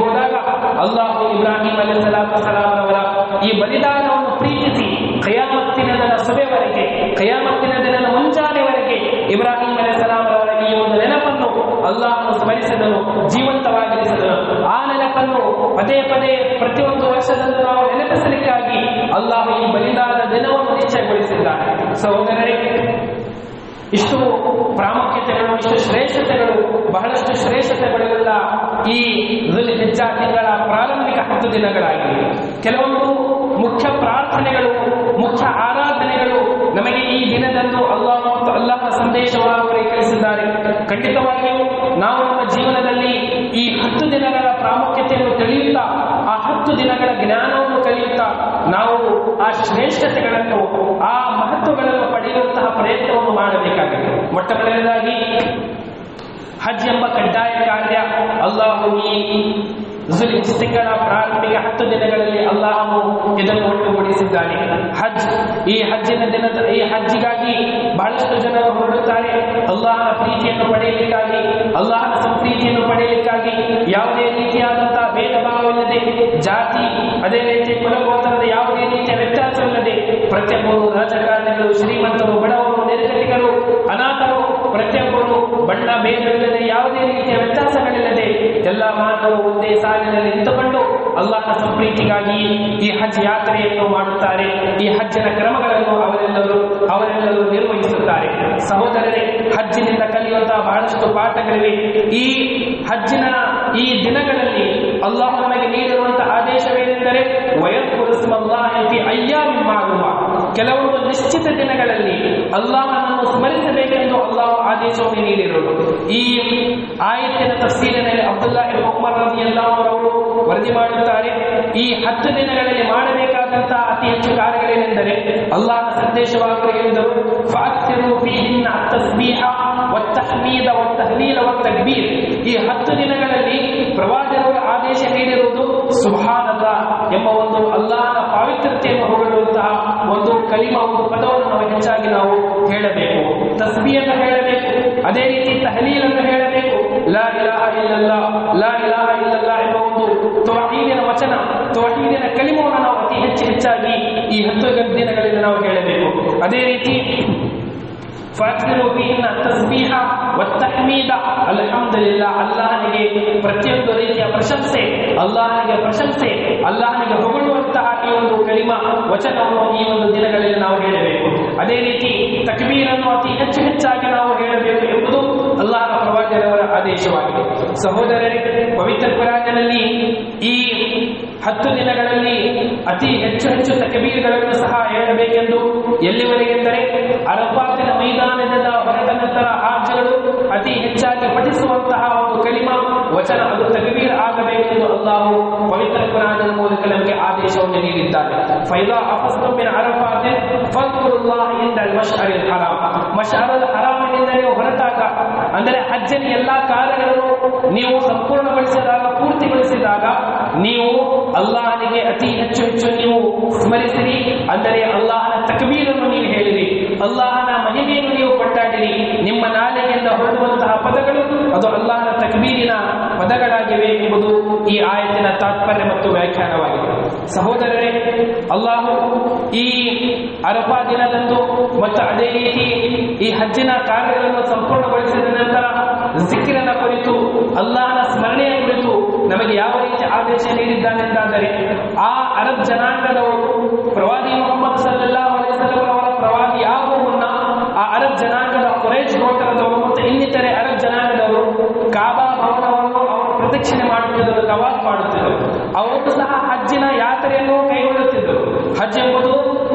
ಹೋದಾಗ ಅಲ್ಲಾಹು ಇಬ್ರಾಹಿಂ ಅಲಿ ಸಲಾತ್ ವಸ್ಸಲಾಂ ಅವರ ಈ ಬಲಿದಾನವನ್ನು ಪ್ರೀತಿಸಿ ಕಯಾಮತ್ತಿನ ದಿನ ಸಭೆವರೆಗೆ ಕಯಾಮತ್ತಿನ ದಿನದ ಮುಂಜಾನೆವರೆಗೆ ಇಬ್ರಾಹಿಂ ಅಲಿ ಸಲಾಂ ಒಂದು ನೆನಪನ್ನು ಅಲ್ಲಾಹನು ಸ್ಮರಿಸಿದನು, ಜೀವಂತವಾಗಿರಿಸಿದನು. ಆ ನೆನಪನ್ನು ಪದೇ ಪದೇ ಪ್ರತಿಯೊಂದು ವರ್ಷದಂದು ನಾವು ನೆನಪಿಸಲಿಕ್ಕಾಗಿ ಅಲ್ಲಾಹ ಈ ಬಲಿದಾನ ದಿನವನ್ನು ನಿಶ್ಚಯಗೊಳಿಸಿದ್ದಾನೆ. ಸಹೋದರರೇ, ಇಷ್ಟು ಪ್ರಾಮುಖ್ಯತೆಗಳು, ಇಷ್ಟು ಶ್ರೇಷ್ಠತೆಗಳು, ಬಹಳಷ್ಟು ಶ್ರೇಷ್ಠತೆಗಳೆಲ್ಲ ಈ ಹೆಚ್ಚ ತಿಂಗಳ ಪ್ರಾರಂಭಿಕ ಹತ್ತು ದಿನಗಳಾಗಿವೆ. ಕೆಲವೊಂದು ಮುಖ್ಯ ಪ್ರಾರ್ಥನೆಗಳು, ಮುಖ್ಯ ಆರಾಧನೆಗಳು ನಮಗೆ ಈ ದಿನದಂದು ಅಲ್ಲಾಹ ಮತ್ತು ಅಲ್ಲಾಹ ಸಂದೇಶವನ್ನು ಅವರೇ ಕಲಿಸಿದ್ದಾರೆ ಖಂಡಿತವಾಗಿಯೂ ನಾವು ನಮ್ಮ ಜೀವನದಲ್ಲಿ ಈ ಹತ್ತು ದಿನಗಳ ಪ್ರಾಮುಖ್ಯತೆಯನ್ನು ತಿಳಿಯುತ್ತಾ, ಆ ಹತ್ತು ದಿನಗಳ ಜ್ಞಾನವನ್ನು ಕಲಿಯುತ್ತಾ, ನಾವು ಆ ಶ್ರೇಷ್ಠತೆಗಳನ್ನು, ಆ ಮಹತ್ವಗಳನ್ನು ಪಡೆಯುವಂತಹ ಪ್ರಯತ್ನವನ್ನು ಮಾಡಬೇಕಾಗಿದೆ. ಮೊಟ್ಟ ಮೊದಲನೇದಾಗಿ ಹಜ್ ಎಂಬ ಕಡ್ಡಾಯ ಕಾರ್ಯ, ಅಲ್ಲಾಹು ಈ ಜುಲ್ಹಿಜ್ ತಿಂಗಳ ಪ್ರಾರಂಭಿಗೆ ಹತ್ತು ದಿನಗಳಲ್ಲಿ ಅಲ್ಲಾಹನು ಇದನ್ನು ಒಟ್ಟುಗೂಡಿಸಿದ್ದಾನೆ. ಹಜ್, ಈ ಹಜ್ಜಿನ ದಿನದ, ಈ ಹಜ್ಜಿಗಾಗಿ ಬಹಳಷ್ಟು ಜನರು ಹೊರಡುತ್ತಾರೆ. ಅಲ್ಲಾಹನ ಪ್ರೀತಿಯನ್ನು ಪಡೆಯಲಿಕ್ಕಾಗಿ, ಅಲ್ಲಾಹನ ಸಂಪ್ರೀತಿಯನ್ನು ಪಡೆಯಲಿಕ್ಕಾಗಿ ಯಾವುದೇ ರೀತಿಯಾದಂತಹ ಭೇದ ಭಾವವಿಲ್ಲದೆ ಜಾತಿ, ಅದೇ ರೀತಿ ಕುಲಗೋತ್ರದ ಯಾವುದೇ ವ್ಯತ್ಯಾಸವಿಲ್ಲದೆ ಪ್ರತಿಯೊಬ್ಬರು ರಾಜಕಾರಣಿಗಳು, ಶ್ರೀಮಂತರು, ಬಡವರು ನಿರ್ಗತಿಗಳು ಅನಾಥರು ಪ್ರತಿಯೊಬ್ಬರು ಬಣ್ಣ ಭೇದವಿಲ್ಲದೆ ಯಾವುದೇ ರೀತಿಯ ವ್ಯತ್ಯಾಸಗಳಿಲ್ಲದೆ ಎಲ್ಲ ಮಾನವರು ಒಂದೇ ಸಾಲಿನಲ್ಲಿ ನಿಂತುಕೊಂಡು ಅಲ್ಲಾಹನ ಸಂಪ್ರೀತಿಗಾಗಿ ಈ ಹಜ್ ಯಾತ್ರೆಯನ್ನು ಮಾಡುತ್ತಾರೆ. ಈ ಹಜ್ಜಿನ ಕ್ರಮಗಳನ್ನು ಅವರೆಲ್ಲರೂ ಅವರೆಲ್ಲರೂ ನಿರ್ವಹಿಸುತ್ತಾರೆ. ಸಹೋದರರೇ, ಹಜ್ಜಿನಿಂದ ಕಲಿಯುವಂತಹ ಬಹಳಷ್ಟು ಪಾಠಗಳಿವೆ. ಈ ಹಜ್ಜಿನ ಈ ದಿನಗಳಲ್ಲಿ ಅಲ್ಲಾಹ ನಮಗೆ ನೀಡಿರುವಂತಹ ಆದೇಶವೇನೆಂದರೆ ವಯಸ್ಕುರಿಸುವಲ್ಲಾಹಿ ಅಯ್ಯಾಮಿ ಮಾಡುವ ಕೆಲವೊಂದು ನಿಶ್ಚಿತ ದಿನಗಳಲ್ಲಿ ಅಲ್ಲಾಹನನ್ನು ಸ್ಮರಿಸಬೇಕೆಂದು ಅಲ್ಲಾಹು ಆದೇಶವನ್ನು ನೀಡಿರುವುದು. ಈ ಆಯತ್ತಿನ ತಫ್ಸೀಲಿನಲ್ಲಿ ಅಬ್ದುಲ್ಲಾ ಉಮರ್ ರಲಿಯಲ್ಲಾಹು ಅವರು ವರದಿ ಮಾಡುತ್ತಾರೆ, ಈ ಹತ್ತು ದಿನಗಳಲ್ಲಿ ಮಾಡಬೇಕಾದಂತಹ ಅತಿ ಹೆಚ್ಚು ಕಾರ್ಯಗಳೇನೆಂದರೆ ಅಲ್ಲಾಹನ ಸಂದೇಶವಾಗಲು ಹೇಳಿದರು ಈ ಹತ್ತು ದಿನಗಳಲ್ಲಿ ಪ್ರವಾದಿಗಳು ಆದೇಶ ನೀಡಿರುವುದು ಸುಭಾನಲ್ಲ ಎಂಬ ಒಂದು ಅಲ್ಲಾಹನ ಪಾವಿತ್ರತೆಯನ್ನು ಹೊಗಳುವಂತಹ ಒಂದು ಕಲಿಮ, ಒಂದು ಪದವನ್ನು ನಾವು ಹೆಚ್ಚಾಗಿ ನಾವು ಹೇಳಬೇಕು. ತಸ್ಬಿಯನ್ನು ಹೇಳಬೇಕು. ಅದೇ ರೀತಿ ತಹಲೀಲನ್ನು ಹೇಳಬೇಕು. ಲಾ ಇಲಾಹ ಇಲ್ಲಲ್ಲ ಲಾ ಇಲಾಹ ಇಲ್ಲಲ್ಲ ಎಂಬ ಒಂದು ತೌಹೀದಿನ ವಚನ, ತೌಹೀದಿನ ಕಲಿಮವನ್ನು ನಾವು ಅತಿ ಹೆಚ್ಚು ಹೆಚ್ಚಾಗಿ ಈ ಹತ್ತು ದಿನಗಳಲ್ಲಿ ನಾವು ಹೇಳಬೇಕು. ಅದೇ ರೀತಿ فاكثروا فيهن التسبيح والتحميد الحمد لله ಅಲ್ಲಾಹನಿಗೆ ಪ್ರತಿಯೊಂದು ರೀತಿಯ ಪ್ರಶಂಸೆ ಅಲ್ಲಾಹನಿಗೆ ಪ್ರಶಂಸೆ ಅಲ್ಲಾಹನಿಗೆ ಹೊಗಳುವಂತಹ ಈ ಒಂದು ಕಲಿಮ ವಚನವನ್ನು ಈ ಒಂದು ದಿನಗಳಲ್ಲಿ ನಾವು ಹೇಳಬೇಕು ಅದೇ ರೀತಿ ತಕ್ಬೀರನ್ನು ಅತಿ ಹೆಚ್ಚು ಹೆಚ್ಚಾಗಿ ನಾವು ಹೇಳಬೇಕು ಎಂಬುದು ಅಲ್ಲಾಹನ ಪ್ರವಾದಿಯವರ ಆದೇಶವಾಗಿದೆ ಸಹೋದರರೇ ಪವಿತ್ರ ಪುರಾಣದಲ್ಲಿ ಈ ಹತ್ತು ದಿನಗಳಲ್ಲಿ ಅತಿ ಹೆಚ್ಚು ಹೆಚ್ಚು ತಕಬೀರ್ಗಳನ್ನು ಸಹ ಹೇಳಬೇಕೆಂದು ಎಲ್ಲಿವರೆಗೆಂದರೆ ಅರಬ್ಬಾತಿನ ಮೈದಾನದಿಂದ ಹೊರಟ ನಂತರ ಆರ್ಜಗಳು ಅತಿ ಹೆಚ್ಚಾಗಿ ಪಠಿಸುವಂತಹ ಒಂದು ಕಲಿಮ, ವಚನ ಅದು ತಕಬೀರ್ ಆಗಬೇಕೆಂದು ಅಲ್ಲಾಹು ಪವಿತ್ರ ಪುರಾಣದ ಮೂಲಕ ನಮಗೆ ಆದೇಶವನ್ನು ನೀಡಿದ್ದಾರೆ ಫೈದಾ ಅಫಸ್ತುಮಿನ ಅರಫಾತಿನ್ ಫಲ್ಕುರುಲ್ಲಾಹ್ ಇಂದಲ್ ಮಶ್ಅರಿಲ್ ಹರಾಮ್. ಮಶ್ಅರುಲ್ ಹರಾಮಿನಿಂದ ನೀವು ಹೊರಟಾಗ ಅಂದರೆ ಅಜ್ಜನ ಎಲ್ಲಾ ಕಾರ್ಯಗಳನ್ನು ನೀವು ಸಂಪೂರ್ಣಗೊಳಿಸಿದಾಗ, ಪೂರ್ತಿಗೊಳಿಸಿದಾಗ ನೀವು ಅಲ್ಲಾಹನಿಗೆ ಅತಿ ಹೆಚ್ಚು ಹೆಚ್ಚು ನೀವು ಸ್ಮರಿಸಿರಿ. ಅಂದರೆ ಅಲ್ಲಾಹನ ತಕಬೀರನ್ನು ನೀವು ಹೇಳಿರಿ. ಅಲ್ಲಾಹನ ಮಹಿಮೆಯನ್ನು ನೀವು ಕೊಟ್ಟಾಡಿರಿ ನಿಮ್ಮ ನಾಲೆಯಿಂದ ಹೊರಡುವಂತಹ ಪದಗಳು ಅದು ಅಲ್ಲಾಹನ ತಕಬೀರಿನ ಪದಗಳಾಗಿವೆ ಎಂಬುದು ಈ ಆಯತಿನ ತಾತ್ಪರ್ಯ ಮತ್ತು ವ್ಯಾಖ್ಯಾನವಾಗಿದೆ. ಸಹೋದರರೇ, ಅಲ್ಲಾಹು ಈ ಅರಫಾ ದಿನದಂದು ಮತ್ತು ಅದೇ ರೀತಿ ಈ ಹಜ್ಜಿನ ಕಾರ್ಯಗಳನ್ನು ಸಂಪೂರ್ಣಗೊಳಿಸಿದ ನಂತರ ಸಿಕ್ಕಿರನ ಕುರಿತು, ಅಲ್ಲಾಹನ ಸ್ಮರಣೆಯ ಕುರಿತು ನಮಗೆ ಯಾವ ಆದೇಶ ನೀಡಿದ್ದಾನೆಂದಾದರೆ ಆ ಅರಬ್ ಜನಾಂಗದವರು ಪ್ರವಾದಿ ಮೊಹಮ್ಮದ್ ಸಲ್ಲಾಹು ಅವರ ಪ್ರವಾದಿ ಆಗುವ ಮುನ್ನ ಆ ಅರಬ್ ಜನಾಂಗದ ಕುರೈಶ್ ಗೋತ್ರದವರು ಮತ್ತು ಇನ್ನಿತರೆ ಅರಬ್ ಜನಾಂಗದವರು ಕಾಬಾ ಭವನವನ್ನು ಅವರು ಪ್ರದಕ್ಷಿಣೆ ಮಾಡುತ್ತಿದ್ದರು ತವಾಫ್ ಮಾಡುತ್ತಿದ್ದರು. ಅವರು ಸಹ ಹಜ್ಜಿನ ಯಾತ್ರೆಯನ್ನು ಕೈಗೊಳ್ಳುತ್ತಿದ್ದರು. ಹಜ್ ಎಂಬುದು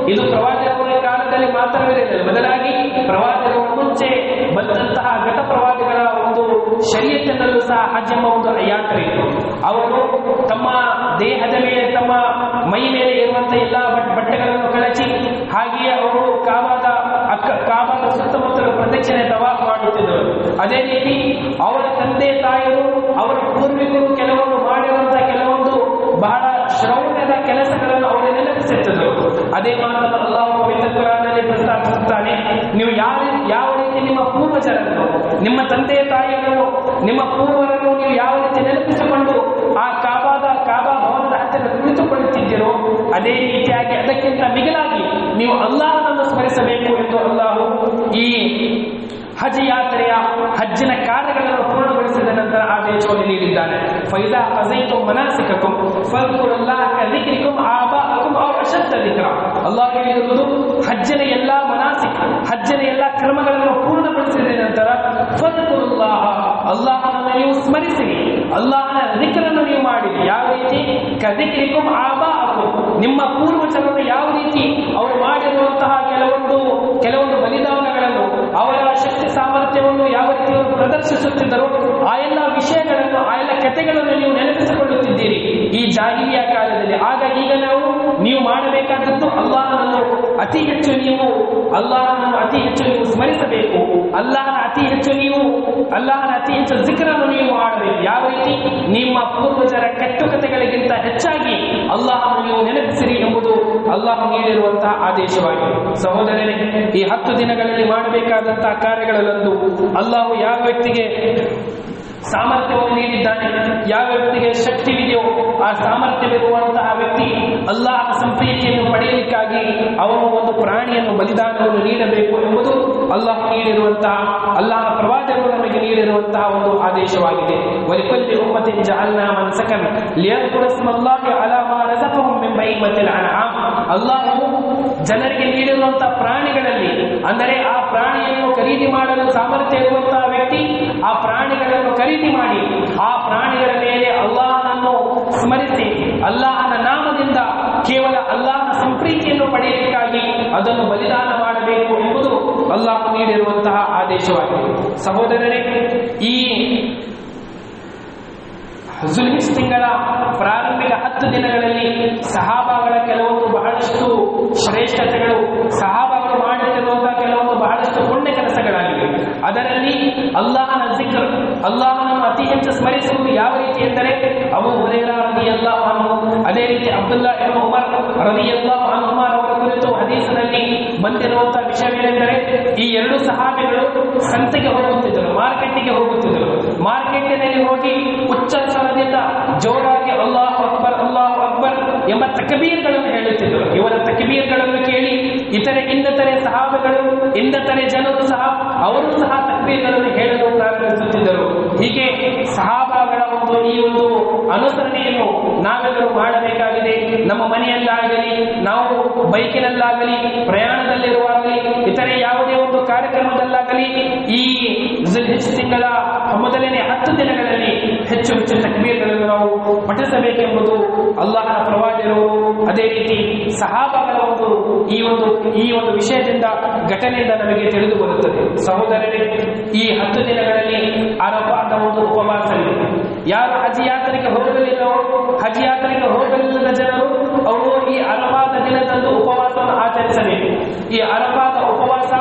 ಇದು ಪ್ರವಾದಿಯವರ ಕಾಲದಲ್ಲಿ ಮಾತ್ರವಿರಲಿಲ್ಲ ಬದಲಾಗಿ ಪ್ರವಾದಿಗಳ ಮುಂಚೆ ಬಂದಂತಹ ಘಟ ಪ್ರವಾದಿಗಳ ಒಂದು ಶರೀಯತಿನಲ್ಲೂ ಸಹ ಹಜ್ ಎಂಬ ಒಂದು ಯಾತ್ರೆ ಇತ್ತು ಅವರು ತಮ್ಮ ದೇಹದ ಮೇಲೆ, ತಮ್ಮ ಮೈ ಮೇಲೆ ಇರುವಂತಹ ಎಲ್ಲ ಬಟ್- ಬಟ್ಟೆಗಳನ್ನು ಕಳಚಿ, ಹಾಗೆಯೇ ಅವರು ಕಾಬಾದ ಅಕ್ಕ, ಕಾಬಾದ ಸುತ್ತಮುತ್ತಲ ಪ್ರದಕ್ಷಿಣೆ ತವಾಫ್ ಮಾಡುತ್ತಿದ್ದರು. ಅದೇ ರೀತಿ ಅವರ ತಂದೆ, ತಾಯಿಯರು ಅವರ ಪೂರ್ವಿಕರು ಕೆಲವೊಂದು ಮಾಡಿರುವಂತಹ ಕೆಲವೊಂದು ಬಹಳ ಶ್ರೌಣ್ಯದ ಕೆಲಸಗಳನ್ನು ಅವರು ನೆನಪಿಸುತ್ತಿದ್ದರು ಅದೇ ಮಾತನ್ನು ಅಲ್ಲಾಹ ಪವಿತ್ರ ಪ್ರಸ್ತಾಪಿಸುತ್ತಾನೆ, ನೀವು ಯಾವ ಯಾವ ರೀತಿ ನಿಮ್ಮ ಪೂರ್ವಜರನ್ನು, ನಿಮ್ಮ ತಂದೆ ತಾಯಿಯನ್ನು, ನಿಮ್ಮ ಪೂರ್ವರನ್ನು ನೀವು ಯಾವ ರೀತಿ ನೆನಪಿಸಿಕೊಂಡು ಆ ಕಾಬಾದ, ಕಾಬಾ ಭವನದ ಹತ್ತಿರ ಕುಳಿತುಕೊಳ್ಳುತ್ತಿದ್ದೀರೋ, ಅದೇ ರೀತಿಯಾಗಿ ಅದಕ್ಕಿಂತ ಮಿಗಿಲಾಗಿ ನೀವು ಅಲ್ಲಾಹನನ್ನು ಸ್ಮರಿಸಬೇಕು ಎಂದು ಅಲ್ಲಾಹು ಈ ಹಜ್ ಯಾತ್ರೆಯ ಹಜ್ಜಿನ ಕಾರ್ಯಗಳನ್ನು ಪೂರ್ಣಗೊಳಿಸಿದ ನಂತರ ಆದೇಶವನ್ನು ನೀಡಿದ್ದಾನೆ. ಫೈದಾ ಹಜೈತು ಮನಸ್ಸಿಕಕ್ಕೂ ಫಲ್ಕುರಲ್ಲಾಹ ಕದಿಕ್ರಿಕುಂ ಆಬಾಅಕುಂ ಅವ್ ಅಲ್ಲಾ ಹೇಳಿರುವುದು ಹಜ್ಜನ ಎಲ್ಲಾ ಮನಾಸಿ ಹಜ್ಜನ ಎಲ್ಲಾ ಕ್ರಮಗಳನ್ನು ಪೂರ್ಣಗೊಳಿಸಿದ ನಂತರ ಫಲ್ಕುರುಲ್ಲಾಹ ಅಲ್ಲಾಹನನ್ನು ನೀವು ಸ್ಮರಿಸಿರಿ. ಅಲ್ಲಾಹನ ಅಧಿಕರನ್ನು ನೀವು ಮಾಡಿರಿ. ಯಾವ ರೀತಿ? ಕದಿಕ್ರಿಕುಂ ಆಬಾಅಕುಂ ನಿಮ್ಮ ಪೂರ್ವಜರನ್ನು ಯಾವ ರೀತಿ ಅವರು ಮಾಡಿರುವಂತಹ ಕೆಲವೊಂದು ಕೆಲವೊಂದು ಬಲಿದಾನಗಳನ್ನು, ಅವರ ಶಕ್ತಿ ಸಾಮರ್ಥ್ಯವನ್ನು ಯಾವ ರೀತಿ ಅವರು ಪ್ರದರ್ಶಿಸುತ್ತಿದ್ದರು, ಆ ಎಲ್ಲ ವಿಷಯಗಳನ್ನು, ಆ ಎಲ್ಲ ಕಥೆಗಳನ್ನು ನೀವು ನೆನಪಿಸಿಕೊಳ್ಳುತ್ತಿದ್ದೀರಿ. ಈ ಜಾಹಿಲಿಯ ಕಾಲದಲ್ಲಿ ಆಗ ಈಗ ನಾವು, ನೀವು ಮಾಡಬೇಕಾದದ್ದು ಅಲ್ಲಾಹನನ್ನು ಅತಿ ಹೆಚ್ಚು ನೀವು, ಅಲ್ಲಾಹನನ್ನು ಅತಿ ಹೆಚ್ಚು ನೀವು ಸ್ಮರಿಸಬೇಕು. ಅಲ್ಲಾಹನ ಅತಿ ಹೆಚ್ಚು ನೀವು, ಅಲ್ಲಾಹನ ಅತಿ ಹೆಚ್ಚು ಜಿಕ್ರನ್ನು ನೀವು ಮಾಡಬೇಕು. ಯಾವ ರೀತಿ? ನಿಮ್ಮ ಪೂರ್ವಜರ ಕೆಟ್ಟು ಕಥೆಗಳಿಗಿಂತ ಹೆಚ್ಚಾಗಿ ಅಲ್ಲಾಹನು ನೀವು ನೆನಪಿಸಿರಿ ಎಂಬುದು ಅಲ್ಲಾಹ್ ನೀಡಿರುವಂತಹ ಆದೇಶವಾಗಿದೆ. ಸಹೋದರನೇ ಈ ಹತ್ತು ದಿನಗಳಲ್ಲಿ ಮಾಡಬೇಕಾದಂತಹ ಕಾರ್ಯಗಳಲ್ಲೊಂದು ಅಲ್ಲಾಹು ಯಾವ ವ್ಯಕ್ತಿಗೆ ಸಾಮರ್ಥ್ಯವನ್ನು ನೀಡಿದ್ದಾನೆ, ಯಾವ ವ್ಯಕ್ತಿಗೆ ಶಕ್ತಿವಿದೆಯೋ ಆ ಸಾಮರ್ಥ್ಯವಿರುವಂತಹ ವ್ಯಕ್ತಿ ಅಲ್ಲಾಹ ಸಂಪ್ರೀತಿಯನ್ನು ಪಡೆಯಲಿಕ್ಕಾಗಿ ಅವನು ಒಂದು ಪ್ರಾಣಿಯನ್ನು ಬಲಿದಾನವನ್ನು ನೀಡಬೇಕು ಎಂಬುದು ಅಲ್ಲಾಹ್ ನೀಡಿರುವಂತಹ, ಅಲ್ಲಾಹನ ಪ್ರವಾದಗಳು ನಮಗೆ ನೀಡಿರುವಂತಹ ಒಂದು ಆದೇಶವಾಗಿದೆ. ವೈಫಲ್ಯ ಉಪತಿ ಜಾಲ್ನ ಮನಸಕನ್ ಲಿಯನ್ ಪುರಸ್ಮಲ್ಲಾಹಿ ಅಲಾಮ ರಸಕಂ ಬೈಮತಿಲ್ ಅನಹಾಮ್ ಅಲ್ಲಾಹು ಜನರಿಗೆ ನೀಡಿರುವಂತಹ ಪ್ರಾಣಿಗಳಲ್ಲಿ, ಅಂದರೆ ಆ ಪ್ರಾಣಿಯನ್ನು ಖರೀದಿ ಮಾಡಲು ಸಾಮರ್ಥ್ಯ ಇರುವಂತಹ ವ್ಯಕ್ತಿ ಆ ಪ್ರಾಣಿಗಳನ್ನು ಖರೀದಿ ಮಾಡಿ, ಆ ಪ್ರಾಣಿಗಳ ಮೇಲೆ ಅಲ್ಲಾಹನನ್ನು ಸ್ಮರಿಸಿ, ಅಲ್ಲಾಹನ ನಾಮದಿಂದ ಕೇವಲ ಅಲ್ಲಾಹನ ಸಂಪ್ರೀತಿಯನ್ನು ಪಡೆಯಲಿಕ್ಕಾಗಿ ಅದನ್ನು ಬಲಿದಾನ ಮಾಡಬೇಕು ಎಂಬುದು ಅಲ್ಲಾಹು ನೀಡಿರುವಂತಹ ಆದೇಶವಾಗಿದೆ. ಸಹೋದರರೇ, ಈ ಜುಲ್ಹಿಜ್ ತಿಂಗಳ ಪ್ರಾರಂಭಿಕ ಹತ್ತು ದಿನಗಳಲ್ಲಿ ಸಹಾಬಾಗಳ ಕೆಲವೊಂದು ಬಹಳಷ್ಟು ಶ್ರೇಷ್ಠತೆಗಳು, ಸಹಾಬಾಗಳು ಮಾಡುತ್ತಿರುವಂತಹ ಕೆಲವೊಂದು ಬಹಳಷ್ಟು ಪುಣ್ಯ ಕೆಲಸಗಳಾಗಿವೆ. ಅದರಲ್ಲಿ ಅಲ್ಲಾಹನ ಜಿಕ್ರ್ ಅಲ್ಲಾಹನನ್ನು ಅತಿ ಹೆಚ್ಚು ಸ್ಮರಿಸುವುದು ಯಾವ ರೀತಿ ಎಂದರೆ ಅವು ಹುರೇರ ಅಲ್ಲಾ ಅಲ್ಲಾಹನು ಅದೇ ರೀತಿ ಅಬ್ದುಲ್ಲಾ ಇಬ್ನು ಉಮರ್ ರವಿ ಅಲ್ಲಾಹ್ ಅನುಮಾರ್ ಅವರ ಕುರಿತು ಹದೀಸಿನಲ್ಲಿ ಬಂದಿರುವಂತಹ ವಿಷಯವೇನೆಂದರೆ ಈ ಎರಡು ಸಹಾಬಿಗಳು ಸಂತೆಗೆ ಹೋಗುತ್ತಿದ್ದರು, ಮಾರ್ಕೆಟ್ಗೆ ಹೋಗುತ್ತಿದ್ದರು. ಮಾರ್ಕೆಟಿನಲ್ಲಿ ಹೋಗಿ ಉಚ್ಚ ಎಂಬ ತಕಬೀರ್ಗಳನ್ನು ಹೇಳುತ್ತಿದ್ದರು. ಇವರ ತಕಬೀರ್ಗಳನ್ನು ಕೇಳಿ ಇತರೆ ಇನ್ನಿತರೆ ಸಹಾಬಗಳು ತರೆ ಜನರು ಸಹ, ಅವರು ಸಹ ತಕಬೀರ್ಗಳನ್ನು ಹೇಳಲು ಪ್ರಾರಂಭಿಸುತ್ತಿದ್ದರು. ಹೀಗೆ ಸಹಾಬಾಗಳ ಒಂದು ಈ ಒಂದು ಅನುಸರಣೆಯನ್ನು ನಾವೆಲ್ಲರೂ ಮಾಡಬೇಕಾಗಿದೆ. ನಮ್ಮ ಮನೆಯಲ್ಲಾಗಲಿ, ನಾವು ಬೈಕಿನಲ್ಲಾಗಲಿ, ಪ್ರಯಾಣದಲ್ಲಿರುವಾಗಲಿ, ಇತರೆ ಯಾವುದೇ ಒಂದು ಕಾರ್ಯಕ್ರಮದಲ್ಲಾಗಲಿ, ಈ ತಿಂಗಳ ಮೊದಲನೇ ಹತ್ತು ದಿನಗಳಲ್ಲಿ ಹೆಚ್ಚು ಹೆಚ್ಚು ತಕ್ಬೀರ್ಗಳನ್ನು ನಾವು ಪಠಿಸಬೇಕೆಂಬುದು ಅಲ್ಲಾಹನ ಪ್ರವಾದಿಯರು ಅದೇ ರೀತಿ ಸಹಾಬಾಗಳ ಒಂದು ಈ ಒಂದು ಈ ಒಂದು ವಿಷಯದಿಂದ ಘಟನೆಯಿಂದ ನಮಗೆ ತಿಳಿದು ಬರುತ್ತದೆ. ಸಹೋದರರೇ, ಈ ಹತ್ತು ದಿನಗಳಲ್ಲಿ ಆರೋಪ ಒಂದು ಉಪವಾಸವಿದೆ ಯಾರು ಹಜ್ ಯಾತ್ರೆಗೆ ಹೋಗಲಿಲ್ಲವೋ ಹಜ್ ಯಾತ್ರೆಗೆ ಹೋಗಲಿಲ್ಲದ ಜನರು, ಅವರು ಈ ಅರಫಾದ ದಿನದಂದು ಉಪವಾಸವನ್ನು ಆಚರಿಸಬೇಕು. ಈ ಅರಫಾದ ಉಪವಾಸ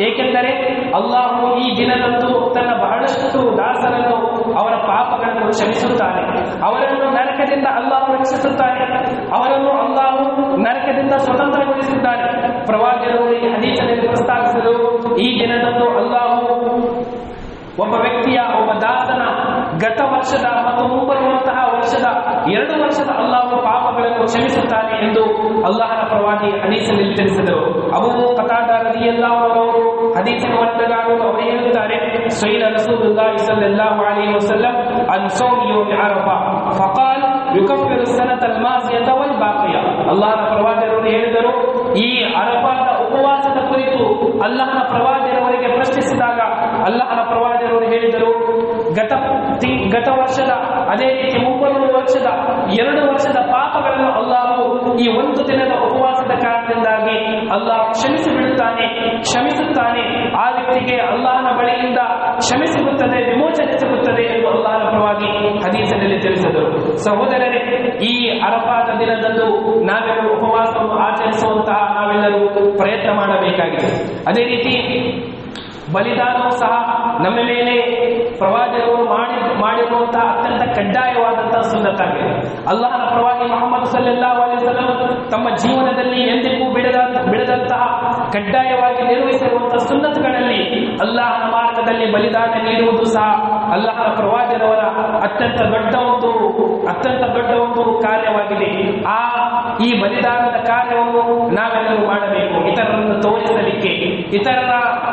ಏಕೆಂದರೆ ಅಲ್ಲಾಹು ಈ ದಿನದಂದು ತನ್ನ ಬಹಳಷ್ಟು ದಾಸರನ್ನು, ಅವರ ಪಾಪಗಳನ್ನು ಕ್ಷಮಿಸುತ್ತಾನೆ. ಅವರನ್ನು ನರಕದಿಂದ ಅಲ್ಲಾಹು ರಕ್ಷಿಸುತ್ತಾನೆ. ಅವರನ್ನು ಅಲ್ಲಾಹು ನರಕದಿಂದ ಸ್ವತಂತ್ರಗೊಳಿಸಿದ್ದಾನೆ. ಪ್ರವಾದಿಗಳು ಈ ಹದೀಸದಲ್ಲಿ ಪ್ರಸ್ತಾಪಿಸಿದರು, ಈ ದಿನದಂದು ಅಲ್ಲಾಹು ಒಬ್ಬ ವ್ಯಕ್ತಿಯ, ಒಬ್ಬ ದಾಸನ ಗತ ವರ್ಷದ ಮತ್ತು ಮುಂಬರುವಂತಹ ವರ್ಷದ ಎರಡು ವರ್ಷದ ಅಲ್ಲಾಹು ಪಾಪಗಳನ್ನು ಕ್ಷಮಿಸುತ್ತಾನೆ ಎಂದು ಅಲ್ಲಾಹನ ಪ್ರವಾದಿ ಹದೀಸನಲ್ಲಿ ತಿಳಿಸಿದರು. ಅಬೂ ಎಲ್ಲ ಅವರು ಹದೀಸಿನ ವರ್ಣಗಾರರು ಅವರು ಹೇಳುತ್ತಾರೆ ಸೈಲ ರಸೂಲುಲ್ಲಾಹಿ ಸಲ್ಲಲ್ಲಾಹು ಅಲೈಹಿ ವಸಲ್ಲಂ ಅನ್ ಸೌಮ್ ಯಾರಪ್ಪ ಫಕಾಲ್ ಯುಕಫಿರು ಸನತ ಅಲ್ ಮಾಸಿಯತ ವಲ್ ಬಾಕಿಯ. ಅಲ್ಲಾಹನ ಪ್ರವಾದಿಯವರು ಹೇಳಿದರು, ಈ ಅರಬಾದ ಉಪವಾಸದ ಕುರಿತು ಅಲ್ಲಾಹನ ಪ್ರವಾದಿಯವರಿಗೆ ಪ್ರಶ್ನಿಸಿದಾಗ ಅಲ್ಲಾಹನ ಪ್ರವಾದಿಯವರು ಹೇಳಿದರು. ಗತ ಗತ ವರ್ಷದ, ಅದೇ ರೀತಿ ಮುಂಬರುವ ವರ್ಷದ, ಎರಡು ವರ್ಷದ ಪಾಪಗಳನ್ನು ಅಲ್ಲಾಹು ಈ ಒಂದು ದಿನದ ಉಪವಾಸದ ಕಾರಣದಿಂದಾಗಿ ಅಲ್ಲಾಹ್ ಕ್ಷಮಿಸಿ ಬಿಡುತ್ತಾನೆ, ಕ್ಷಮಿಸುತ್ತಾನೆ. ಆ ವ್ಯಕ್ತಿಗೆ ಅಲ್ಲಾಹನ ಬಳಿಯಿಂದ ಕ್ಷಮೆ ಸಿಗುತ್ತದೆ ವಿಮೋಚನೆ ಸಿಗುತ್ತದೆ ಎಂದು ಅಲ್ಲಾಹನ ಪರವಾಗಿ ಹದೀಸಿನಲ್ಲಿ ತಿಳಿಸಿದರು. ಸಹೋದರರೇ, ಈ ಅರಫಾದ ದಿನದಂದು ನಾವೆಲ್ಲರೂ ಉಪವಾಸವನ್ನು ಆಚರಿಸುವಂತಹ ನಾವೆಲ್ಲರೂ ಪ್ರಯತ್ನ ಮಾಡಬೇಕಾಗಿದೆ. ಅದೇ ರೀತಿ ಬಲಿದಾನವು ಸಹ ನಮ್ಮ ಮೇಲೆ ಪ್ರವಾದಿಯವರು ಮಾಡಿ ಮಾಡಿರುವಂತಹ ಅತ್ಯಂತ ಕಡ್ಡಾಯವಾದಂತಹ ಸುನ್ನತಾಗಿದೆ ಅಲ್ಲಾಹನ ಪ್ರವಾದಿ ಮೊಹಮ್ಮದ್ ಸಲ್ಲಾ ತಮ್ಮ ಜೀವನದಲ್ಲಿ ಎಂದಿಗೂ ಬಿಡದ ಬಿಡದಂತಹ ಕಡ್ಡಾಯವಾಗಿ ನಿರ್ವಹಿಸಿರುವಂತಹ ಸುನ್ನತಗಳಲ್ಲಿ ಅಲ್ಲಾಹನ ಮಾರ್ಗದಲ್ಲಿ ಬಲಿದಾನ ನೀಡುವುದು ಸಹ ಅಲ್ಲಾಹನ ಪ್ರವಾದಿಯವರ ಅತ್ಯಂತ ದೊಡ್ಡ ಒಂದು, ಅತ್ಯಂತ ದೊಡ್ಡ ಒಂದು ಕಾರ್ಯವಾಗಿದೆ. ಆ ಈ ಬಲಿದಾನದ ಕಾರ್ಯವನ್ನು ನಾವೆಲ್ಲರೂ ಮಾಡಬೇಕು. ಇತರರನ್ನು ತೋರಿಸಲಿಕ್ಕೆ, ಇತರರ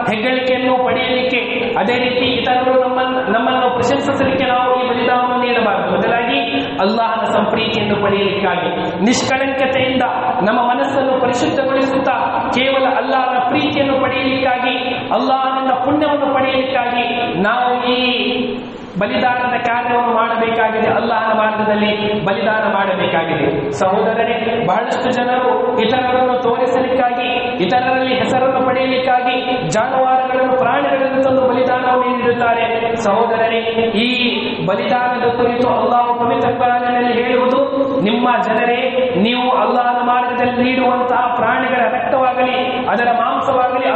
ಹೆಗ್ಗಳಿಕೆಯನ್ನು ಪಡೆಯಲಿಕ್ಕೆ ಅದೇ ರೀತಿ ಇತರರು ನಮ್ಮನ್ನು ನಮ್ಮನ್ನು ಪ್ರಶಂಸಿಸಲಿಕ್ಕೆ ನಾವು ಈ ಬಲಿದಾನವನ್ನು ನೀಡಬಾರದು. ಬದಲಾಗಿ ಅಲ್ಲಾಹನ ಸಂಪ್ರೀತಿಯನ್ನು ಪಡೆಯಲಿಕ್ಕಾಗಿ. ನಿಷ್ಕಳಂಕತೆಯಿಂದ ನಮ್ಮ ಮನಸ್ಸನ್ನು ಪರಿಶುದ್ಧಗೊಳಿಸುತ್ತಾ ಕೇವಲ ಅಲ್ಲಾಹನ ಪ್ರೀತಿಯನ್ನು ಪಡೆಯಲಿಕ್ಕಾಗಿ, ಅಲ್ಲಾಹನಿಂದ ಪುಣ್ಯವನ್ನು ಪಡೆಯಲಿಕ್ಕಾಗಿ ನಾವು ಈ ಬಲಿದಾನದ ಕಾರ್ಯವನ್ನು ಮಾಡಬೇಕಾಗಿದೆ, ಅಲ್ಲಾಹನ ಮಾರ್ಗದಲ್ಲಿ ಬಲಿದಾನ ಮಾಡಬೇಕಾಗಿದೆ. ಸಹೋದರರೇ, ಬಹಳಷ್ಟು ಜನರು ಇತರರನ್ನು ತೋರಿಸಲಿಕ್ಕಾಗಿ, ಇತರರಲ್ಲಿ ಹೆಸರನ್ನು ಪಡೆಯಲಿಕ್ಕಾಗಿ ಜಾನುವಾರುಗಳನ್ನು, ಪ್ರಾಣಿಗಳನ್ನು ತಂದು ಬಲಿದಾನವನ್ನು ನೀಡುತ್ತಾರೆ ಸಹೋದರರೇ, ಈ ಬಲಿದಾನದ ಕುರಿತು ಅಲ್ಲಾಹು ಪವಿತ್ರ ಹೇಳುವುದು, ನಿಮ್ಮ ಜನರೇ, ನೀವು ಅಲ್ಲಾಹನ ಮಾರ್ಗದಲ್ಲಿ ನೀಡುವಂತಹ ಪ್ರಾಣಿಗಳ ರಕ್ತವಾಗಲಿ, ಅದರ ಮಾಂಸವಾಗಲಿ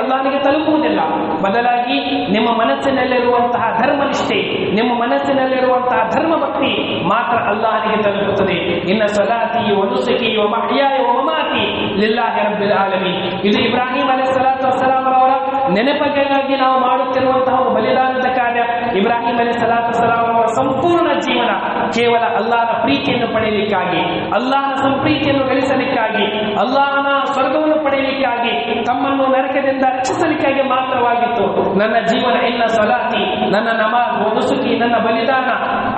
ತಲುಪುವುದಿಲ್ಲ. ಬದಲಾಗಿ ನಿಮ್ಮ ಮನಸ್ಸಿನಲ್ಲಿರುವಂತಹ ಧರ್ಮನಿಷ್ಠೆ, ನಿಮ್ಮ ಮನಸ್ಸಿನಲ್ಲಿರುವಂತಹ ಧರ್ಮ ಭಕ್ತಿ ಮಾತ್ರ ಅಲ್ಲಾಹನಿಗೆ ತಲುಪುತ್ತದೆ. ಇನ್ನ ಸಲಾತಿ ವನುಸುಕಿ ಮಹ್ಯಾಯ ಮಮಾತಿ ಲಿಲ್ಲಾಹಿ ರಬ್ಬಿಲ್ ಆಲಮಿ ಇದು ಇಬ್ರಾಹಿಂ ಅಲೈಹಿ ಸಲಾತು ವಸ್ಸಲಾಂ ಅವರ ನೆನಪಿಗಾಗಿ ನಾವು ಮಾಡುತ್ತಿರುವಂತಹ ಒಂದು ಬಲಿದಾನದ ಕಾರ್ಯ. ಇಬ್ರಾಹಿಂ ಅಲೈಹಿ ಸಲಾತು ವಸ್ಸಲಾಂ ಅವರ ಸಂಪೂರ್ಣ ಜೀವನ ಕೇವಲ ಅಲ್ಲಾಹನ ಪ್ರೀತಿಯನ್ನು ಪಡೆಯಲಿಕ್ಕಾಗಿ, ಅಲ್ಲಾಹನ ಸಂಪ್ರೀತಿಯನ್ನು ಗಳಿಸಲಿಕ್ಕಾಗಿ, ಅಲ್ಲಾಹನ ಸ್ವರ್ಗವನ್ನು ಪಡೆಯಲಿಕ್ಕಾಗಿ ತಮ್ಮನ್ನು ನರಕದಿಂದ ರಕ್ಷಿಸಲಿಕ್ಕಾಗಿ ಮಾತ್ರವಾಗಿತ್ತು ನನ್ನ ಜೀವನ ಇನ್ನ ಸಲಾತಿ, ನನ್ನ ನಮಾಜ್ ಮುಸುಕಿ ನನ್ನ ಬಲಿದಾನ,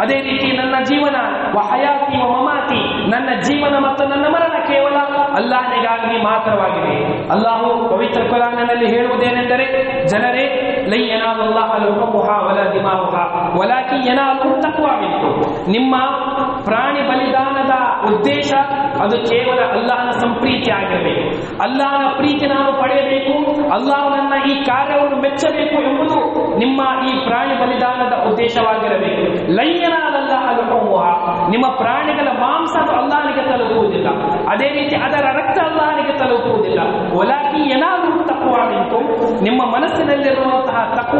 ಅದೇ ರೀತಿ ನನ್ನ ಜೀವನ ವಹಯಾತಿ ಮಮಾತಿ, ನನ್ನ ಜೀವನ ಮತ್ತು ನನ್ನ ಮರಣ ಕೇವಲ ಅಲ್ಲಾಹನಿಗಾಗಿ ಮಾತ್ರವಾಗಿದೆ ಅಲ್ಲಾಹು ಪವಿತ್ರ ಕುರಾನಲ್ಲಿ ಹೇಳುವುದೇನೆಂದರೆ, ಜನರೇ, ಲೈ ವಲ ದಿಮಾಹುಹ, ವಲಾಕಿ ಏನಾದರೂ ತಕ್ವಾ ಮಿನ್ಕುಂ. ನಿಮ್ಮ ಪ್ರಾಣಿ ಬಲಿದಾನದ ಉದ್ದೇಶ ಅದು ಕೇವಲ ಅಲ್ಲಾಹನ ಸಂಪ್ರೀತಿ ಆಗಿರಬೇಕು. ಅಲ್ಲಾಹನ ಪ್ರೀತಿ ನಾನು ಪಡೆಯಬೇಕು ಅಲ್ಲಾಹನನ್ನ ಈ ಕಾರ್ಯವನ್ನು ಮೆಚ್ಚಬೇಕು ಎಂಬುದು ನಿಮ್ಮ ಈ ಪ್ರಾಣಿ ಬಲಿದಾನದ ಉದ್ದೇಶವಾಗಿರಬೇಕು. ಲೈಂಗನಾದಲ್ಲ ಅನುಭವ ನಿಮ್ಮ ಪ್ರಾಣಿಗಳ ಮಾಂಸ ಅದು ಅಲ್ಲಾಹನಿಗೆ ತಲುಪುವುದಿಲ್ಲ. ಅದೇ ರೀತಿ ಅದರ ರಕ್ತ ಅಲ್ಲಾಹನಿಗೆ ತಲುಪುವುದಿಲ್ಲ. ಒಲಾಕಿ ಏನಾದರೂ ತತ್ವ ನಿಂತು ನಿಮ್ಮ ಮನಸ್ಸಿನಲ್ಲಿರುವಂತಹ ತಕ್ವ,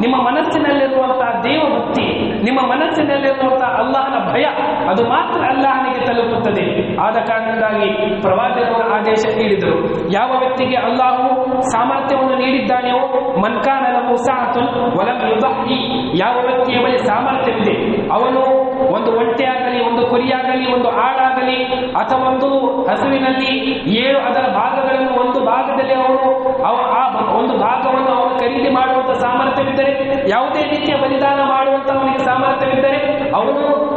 ನಿಮ್ಮ ಮನಸ್ಸಿನಲ್ಲಿರುವಂತಹ ದೇವಭಕ್ತಿ, ನಿಮ್ಮ ಮನಸ್ಸಿನಲ್ಲಿರುವಂತಹ ಅಲ್ಲಾಹನ ಭಯ ಅದು ಮಾತ್ರ ಅಲ್ಲಾಹನಿಗೆ ತಲುಪುತ್ತದೆ. ಆದ ಕಾರಣದಿಂದಾಗಿ ಪ್ರವಾದಿಗಳು ಆದೇಶ ನೀಡಿದರು. ಯಾವ ವ್ಯಕ್ತಿಗೆ ಅಲ್ಲಾಹು ಸಾಮರ್ಥ್ಯವನ್ನು ನೀಡಿದ್ದಾನೆಯೋ ಮನ್ಕಾನ ಸಾತು ಒಲಂ ಯುದಹಿ ಯಾವ ವ್ಯಕ್ತಿಯ ಬಳಿ ಸಾಮರ್ಥ್ಯವಿದೆ, ಅವನು ಒಂದು ಒಂಟೆಯಾಗಲಿ, ಒಂದು ಕುರಿಯಾಗಲಿ, ಒಂದು ಆಡಾಗಲಿ ಅಥವಾ ಒಂದು ಹಸುವಿನಲ್ಲಿ ಏಳು ಅದರ ಭಾಗಗಳನ್ನು ಒಂದು ಭಾಗದಲ್ಲಿ ಅವನು, ಅವ ಆ ಒಂದು ಭಾಗವನ್ನು ಅವನು ಖರೀದಿ ಮಾಡುವಂತಹ ಸಾಮರ್ಥ್ಯವಿದ್ದರೆ, ಯಾವುದೇ ರೀತಿಯ ಬಲಿದಾನ ಮಾಡುವಂತಹ ಅವನಿಗೆ ಸಾಮರ್ಥ್ಯವಿದ್ದರೆ, ಅವನು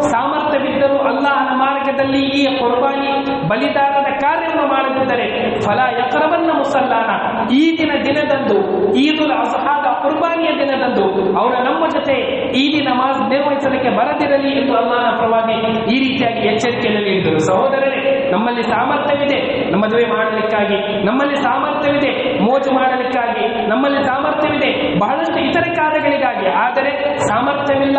ಮಾರ್ಗದಲ್ಲಿ ಈ ಕುರ್ಬಾನಿ ಬಲಿದಾನದ ಕಾರ್ಯವನ್ನು ಮಾಡದಿದ್ದರೆ ಫಲ ಯಕರವನ್ನ ಮುಸಲ್ಲಾನ. ಈ ದಿನ ದಿನದಂದು, ಈದುಲ್ ಅಸಹಾದ ಕುರ್ಬಾನಿಯ ದಿನದಂದು ಅವರ ನಮ್ಮ ಜೊತೆ ಈದಿ ನಮಾಜ್ ನಿರ್ವಹಿಸಲಿಕ್ಕೆ ಬರದಿರಲಿ ಎಂದು ಅಲ್ಲಾನ ಪ್ರವಾದಿ ಈ ರೀತಿಯಾಗಿ ಎಚ್ಚರಿಕೆಯನ್ನು ನೀಡಿದರು ಸಹೋದರರೇ, ನಮ್ಮಲ್ಲಿ ಸಾಮರ್ಥ್ಯವಿದೆ. ಮದುವೆ ಮಾಡಲಿಕ್ಕಾಗಿ, ನಮ್ಮಲ್ಲಿ ಸಾಮರ್ಥ್ಯವಿದೆ. ಮೋಜು ಮಾಡಲಿಕ್ಕಾಗಿ, ನಮ್ಮಲ್ಲಿ ಸಾಮರ್ಥ್ಯವಿದೆ. ಬಹಳಷ್ಟು ಇತರ ಕಾರ್ಯಗಳಿಗಾಗಿ. ಆದರೆ ಸಾಮರ್ಥ್ಯವಿಲ್ಲ.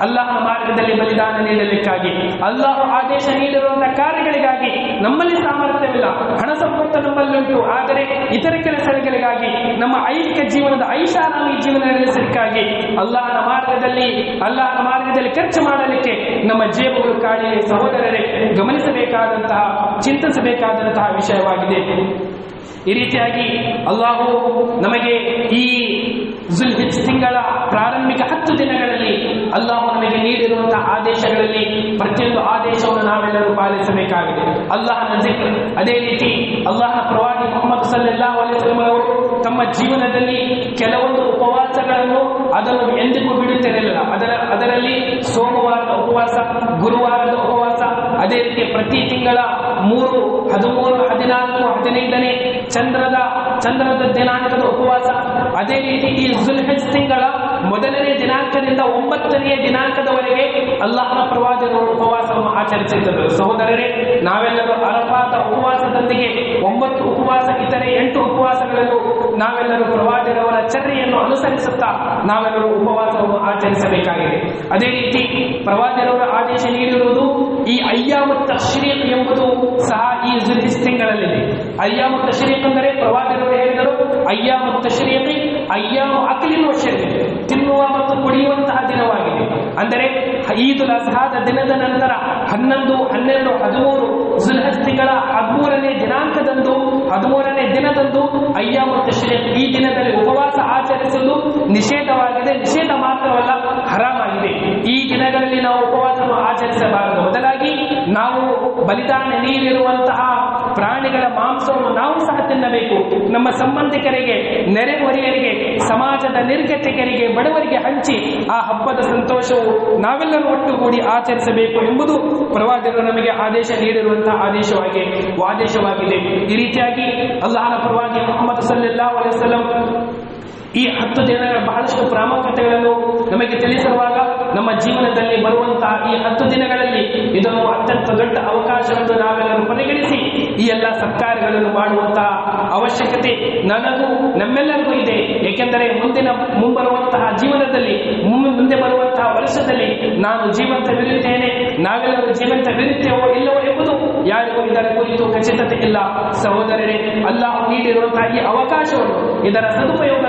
ಅಲ್ಲಾಹನ ಮಾರ್ಗದಲ್ಲಿ ಬಲಿದಾನ ನೀಡಲಿಕ್ಕಾಗಿ. ಅಲ್ಲಾಹ ಆದೇಶ ನೀಡಿರುವಂತಹ ಕಾರ್ಯಗಳಿಗಾಗಿ ನಮ್ಮಲ್ಲಿ ಸಾಮರ್ಥ್ಯವಿಲ್ಲ, ಹಣ ಸಂಪತ್ತು ನಮ್ಮಲ್ಲಿಂಟು ಆದರೆ ಇತರ ಕೆಲಸಗಳಿಗಾಗಿ, ನಮ್ಮ ಐಹಿಕ ಜೀವನದ ಐಷಾರಾಮಿ ಜೀವನ ನಡೆಸಲಿಕ್ಕಾಗಿ ಅಲ್ಲಾಹನ ಮಾರ್ಗದಲ್ಲಿ ಅಲ್ಲಾಹನ ಮಾರ್ಗದಲ್ಲಿ ಖರ್ಚು ಮಾಡಲಿಕ್ಕೆ ನಮ್ಮ ಜೇಬುಗಳು ಕಾಡಿವೆ ಸಹೋದರರೇ, ಗಮನಿಸಬೇಕಾದಂತಹ, ಚಿಂತಿಸಬೇಕಾದಂತಹ ವಿಷಯವಾಗಿದೆ. ಈ ರೀತಿಯಾಗಿ ಅಲ್ಲಾಹು ನಮಗೆ ಈ ಜುಲ್ಹಿಜ್ ತಿಂಗಳ ಪ್ರಾರಂಭಿಕ ಹತ್ತು ದಿನಗಳಲ್ಲಿ ಅಲ್ಲಾಹು ನಮಗೆ ನೀಡಿರುವಂತಹ ಆದೇಶಗಳಲ್ಲಿ ಪ್ರತಿಯೊಂದು ಆದೇಶವನ್ನು ನಾವೆಲ್ಲರೂ ಪಾಲಿಸಬೇಕಾಗಿದೆ. ಅಲ್ಲಾಹನ ಜಿಕ್ ಅದೇ ರೀತಿ ಅಲ್ಲಾಹನ ಪ್ರವಾದಿ ಮೊಹಮ್ಮದ್ ಸಲ್ಲಾಹ್ ಅಲೈಹಿಸ್ಲಾಂ ಅವರು ತಮ್ಮ ಜೀವನದಲ್ಲಿ ಕೆಲವೊಂದು ಉಪವಾಸಗಳನ್ನು ಅದನ್ನು ಎಂದಿಗೂ ಬಿಡುತ್ತಿರಲಿಲ್ಲ. ಅದರ, ಅದರಲ್ಲಿ ಸೋಮವಾರದ ಉಪವಾಸ, ಗುರುವಾರದ ಉಪವಾಸ, ಅದೇ ರೀತಿ ಪ್ರತಿ ತಿಂಗಳ ಮೂರು ಹದಿಮೂರು, ಹದಿನಾಲ್ಕು, ಹದಿನೈದನೇ ಚಂದ್ರದ ಚಂದ್ರದ ದಿನಾಂಕದ ಉಪವಾಸ. ಅದೇ ರೀತಿ ಈ ಜುಲ್ಹಜ್ ತಿಂಗಳ ಮೊದಲನೇ ದಿನಾಂಕದಿಂದ ಒಂಬತ್ತನೆಯ ದಿನಾಂಕದವರೆಗೆ ಅಲ್ಲಾಹನ ಪ್ರವಾದರು ಉಪವಾಸವನ್ನು ಆಚರಿಸಿದ್ದರು. ಸಹೋದರರೇ, ನಾವೆಲ್ಲರೂ ಅರಪಾತ ಉಪವಾಸದೊಂದಿಗೆ ಒಂಬತ್ತು ಉಪವಾಸ, ಇತರೆ ಎಂಟು ಉಪವಾಸಗಳನ್ನು ನಾವೆಲ್ಲರೂ ಪ್ರವಾದರವರ ಚರ್ಯೆಯನ್ನು ಅನುಸರಿಸುತ್ತಾ ನಾವೆಲ್ಲರೂ ಉಪವಾಸವನ್ನು ಆಚರಿಸಬೇಕಾಗಿದೆ. ಅದೇ ರೀತಿ ಪ್ರವಾದರವರ ಆದೇಶ ನೀಡಿರುವುದು ಈ ಅಯ್ಯಾಮು ತಶ್ರೀಫ್ ಎಂಬುದು ಸಹ ಈ ಜುಲ್ಹಿಜ್ ತಿಂಗಳಲ್ಲಿದೆ. ಅಯ್ಯಾಮು ತಶ್ರೀಫ್ ಅಂದರೆ ಪ್ರವಾದಿರವರು ಹೇಳಿದರು ಅಯ್ಯಾಮ ತಶ್ರೀಕ್ ಅಯ್ಯಾಮ ಅಕಲಿನ ತಿನ್ನುವ ಮತ್ತು ಕುಡಿಯುವಂತಹ ದಿನವಾಗಿದೆ. ಅಂದರೆ ಐದು ಅಜಹಾದ ದಿನದ ನಂತರ ಹನ್ನೊಂದು, ಹನ್ನೆರಡು, ಹದಿಮೂರು ಜುಲ್ಹಸ್ತಿಗಳ ಹದಿಮೂರನೇ ದಿನಾಂಕದಂದು, ಹದಿಮೂರನೇ ದಿನದಂದು ಅಯ್ಯಾಮ ತಶ್ರೀಕ್ ಈ ದಿನದಲ್ಲಿ ಉಪವಾಸ ಆಚರಿಸಲು ನಿಷೇಧವಾಗಿದೆ. ನಿಷೇಧ ಮಾತ್ರವಲ್ಲ, ಹರಾಮಾಗಿದೆ. ಈ ದಿನಗಳಲ್ಲಿ ನಾವು ಉಪವಾಸವನ್ನು ಆಚರಿಸಬಾರದು. ಬದಲಾಗಿ ನಾವು ಬಲಿದಾನ ನೀರಿರುವಂತಹ ಪ್ರಾಣಿಗಳ ಮಾಂಸವನ್ನು ನಾವು ಸಹ ತಿನ್ನಬೇಕು. ನಮ್ಮ ಸಂಬಂಧಿಕರಿಗೆ ನೆರೆಹೊರೆಯರಿಗೆ ಸಮಾಜದ ನಿರ್ಗತಿಕರಿಗೆ, ಬಡವರಿಗೆ ಹಂಚಿ ಆ ಹಬ್ಬದ ಸಂತೋಷವು ನಾವೆಲ್ಲರೂ ಒಟ್ಟುಗೂಡಿ ಆಚರಿಸಬೇಕು ಎಂಬುದು ಪ್ರವಾದಿಗಳು ನಮಗೆ ಆದೇಶ ನೀಡಿರುವಂತಹ ಆದೇಶವಾಗಿ ಆದೇಶವಾಗಿದೆ ಈ ರೀತಿಯಾಗಿ ಅಲ್ಲಾಹನ ಪ್ರವಾದಿ ಮೊಹಮ್ಮದ್ ಸಲ್ಲಾ ಅಲೈವಲ್ಲಂ ಈ ಹತ್ತು ದಿನಗಳ ಬಹಳಷ್ಟು ಪ್ರಾಮುಖ್ಯತೆಗಳನ್ನು ನಮಗೆ ತಿಳಿಸಿರುವಾಗ ನಮ್ಮ ಜೀವನದಲ್ಲಿ ಬರುವಂತಹ ಈ ಹತ್ತು ದಿನಗಳಲ್ಲಿ ಇದನ್ನು ಅತ್ಯಂತ ದೊಡ್ಡ ಅವಕಾಶವೆಂದು ನಾವೆಲ್ಲರೂ ಪರಿಗಣಿಸಿ ಈ ಎಲ್ಲ ಸತ್ಕಾರ್ಯಗಳನ್ನು ಮಾಡುವಂತಹ ಅವಶ್ಯಕತೆ ನನಗೂ ನಮ್ಮೆಲ್ಲರಿಗೂ ಇದೆ. ಏಕೆಂದರೆ ಮುಂದಿನ ಮುಂಬರುವಂತಹ ಜೀವನದಲ್ಲಿ, ಮುಂದೆ ಬರುವಂತಹ ವರ್ಷದಲ್ಲಿ ನಾನು ಜೀವಂತವಿರುತ್ತೇನೆ. ನಾವೆಲ್ಲರೂ ಜೀವಂತವಿರುತ್ತೇವೋ ಇಲ್ಲವೋ ಎಂಬುದು ಯಾರಿಗೂ ಇದರ ಕುರಿತು ಖಚಿತತೆ ಇಲ್ಲ. ಸಹೋದರರೇ, ಅಲ್ಲಾಹ್ ನೀಡಿರುವಂತಹ ಈ ಅವಕಾಶವನ್ನು ಇದರ ಸದುಪಯೋಗ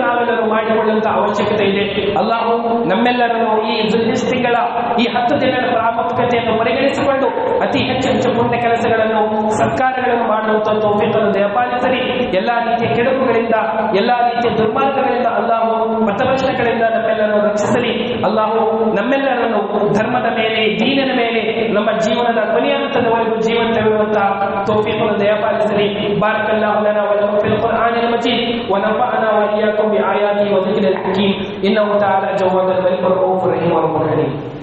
ಮಾಡಿಕೊಳ್ಳುವಂತಹ ಅವಶ್ಯಕತೆ ಇದೆ. ಅಲ್ಲಾಹು ನಮ್ಮೆಲ್ಲರನ್ನು ಈ ತಿಂಗಳ ಈ ಹತ್ತು ದಿನಗಳ ಪ್ರಾಮುಖ್ಯತೆಯನ್ನು ಪರಿಗಣಿಸಿಕೊಂಡು ಅತಿ ಹೆಚ್ಚು ಹೆಚ್ಚು ಪುಣ್ಯ ಕೆಲಸಗಳನ್ನು ಸರ್ಕಾರಗಳನ್ನು ಮಾಡುವಂತಹ ತೌಫೀಕನ್ನು ದಯಪಾಲಿಸಲಿ. ಎಲ್ಲಾ ರೀತಿಯ ಕೆಡುಕುಗಳಿಂದ, ಎಲ್ಲಾ ರೀತಿಯ ದುರ್ಮಾರ್ಗಗಳಿಂದ ಅಲ್ಲಾಹು ಮತಭ್ರಷ್ಟಗಳಿಂದ ನಮ್ಮೆಲ್ಲರನ್ನು ರಕ್ಷಿಸಲಿ. ಅಲ್ಲಾಹು ನಮ್ಮೆಲ್ಲರನ್ನು ಧರ್ಮದ ಮೇಲೆ ದೀನದ ಮೇಲೆ, ನಮ್ಮ ಜೀವನದ ಕೊನೆಯ ಹಂತದವರೆಗೂ ಜೀವಂತವಿರುವಂತಹ ತೌಫೀಕನ್ನು ದಯಪಾಲಿಸಲಿ. ಬಾರಕಲ್ಲಾಹು ಲನಾ ولكم في القرآن المجيد ونفعنا وإياكم وذكر الحكيم. إنه تعالى جواد البريء الرؤوف الرحيم والمنعم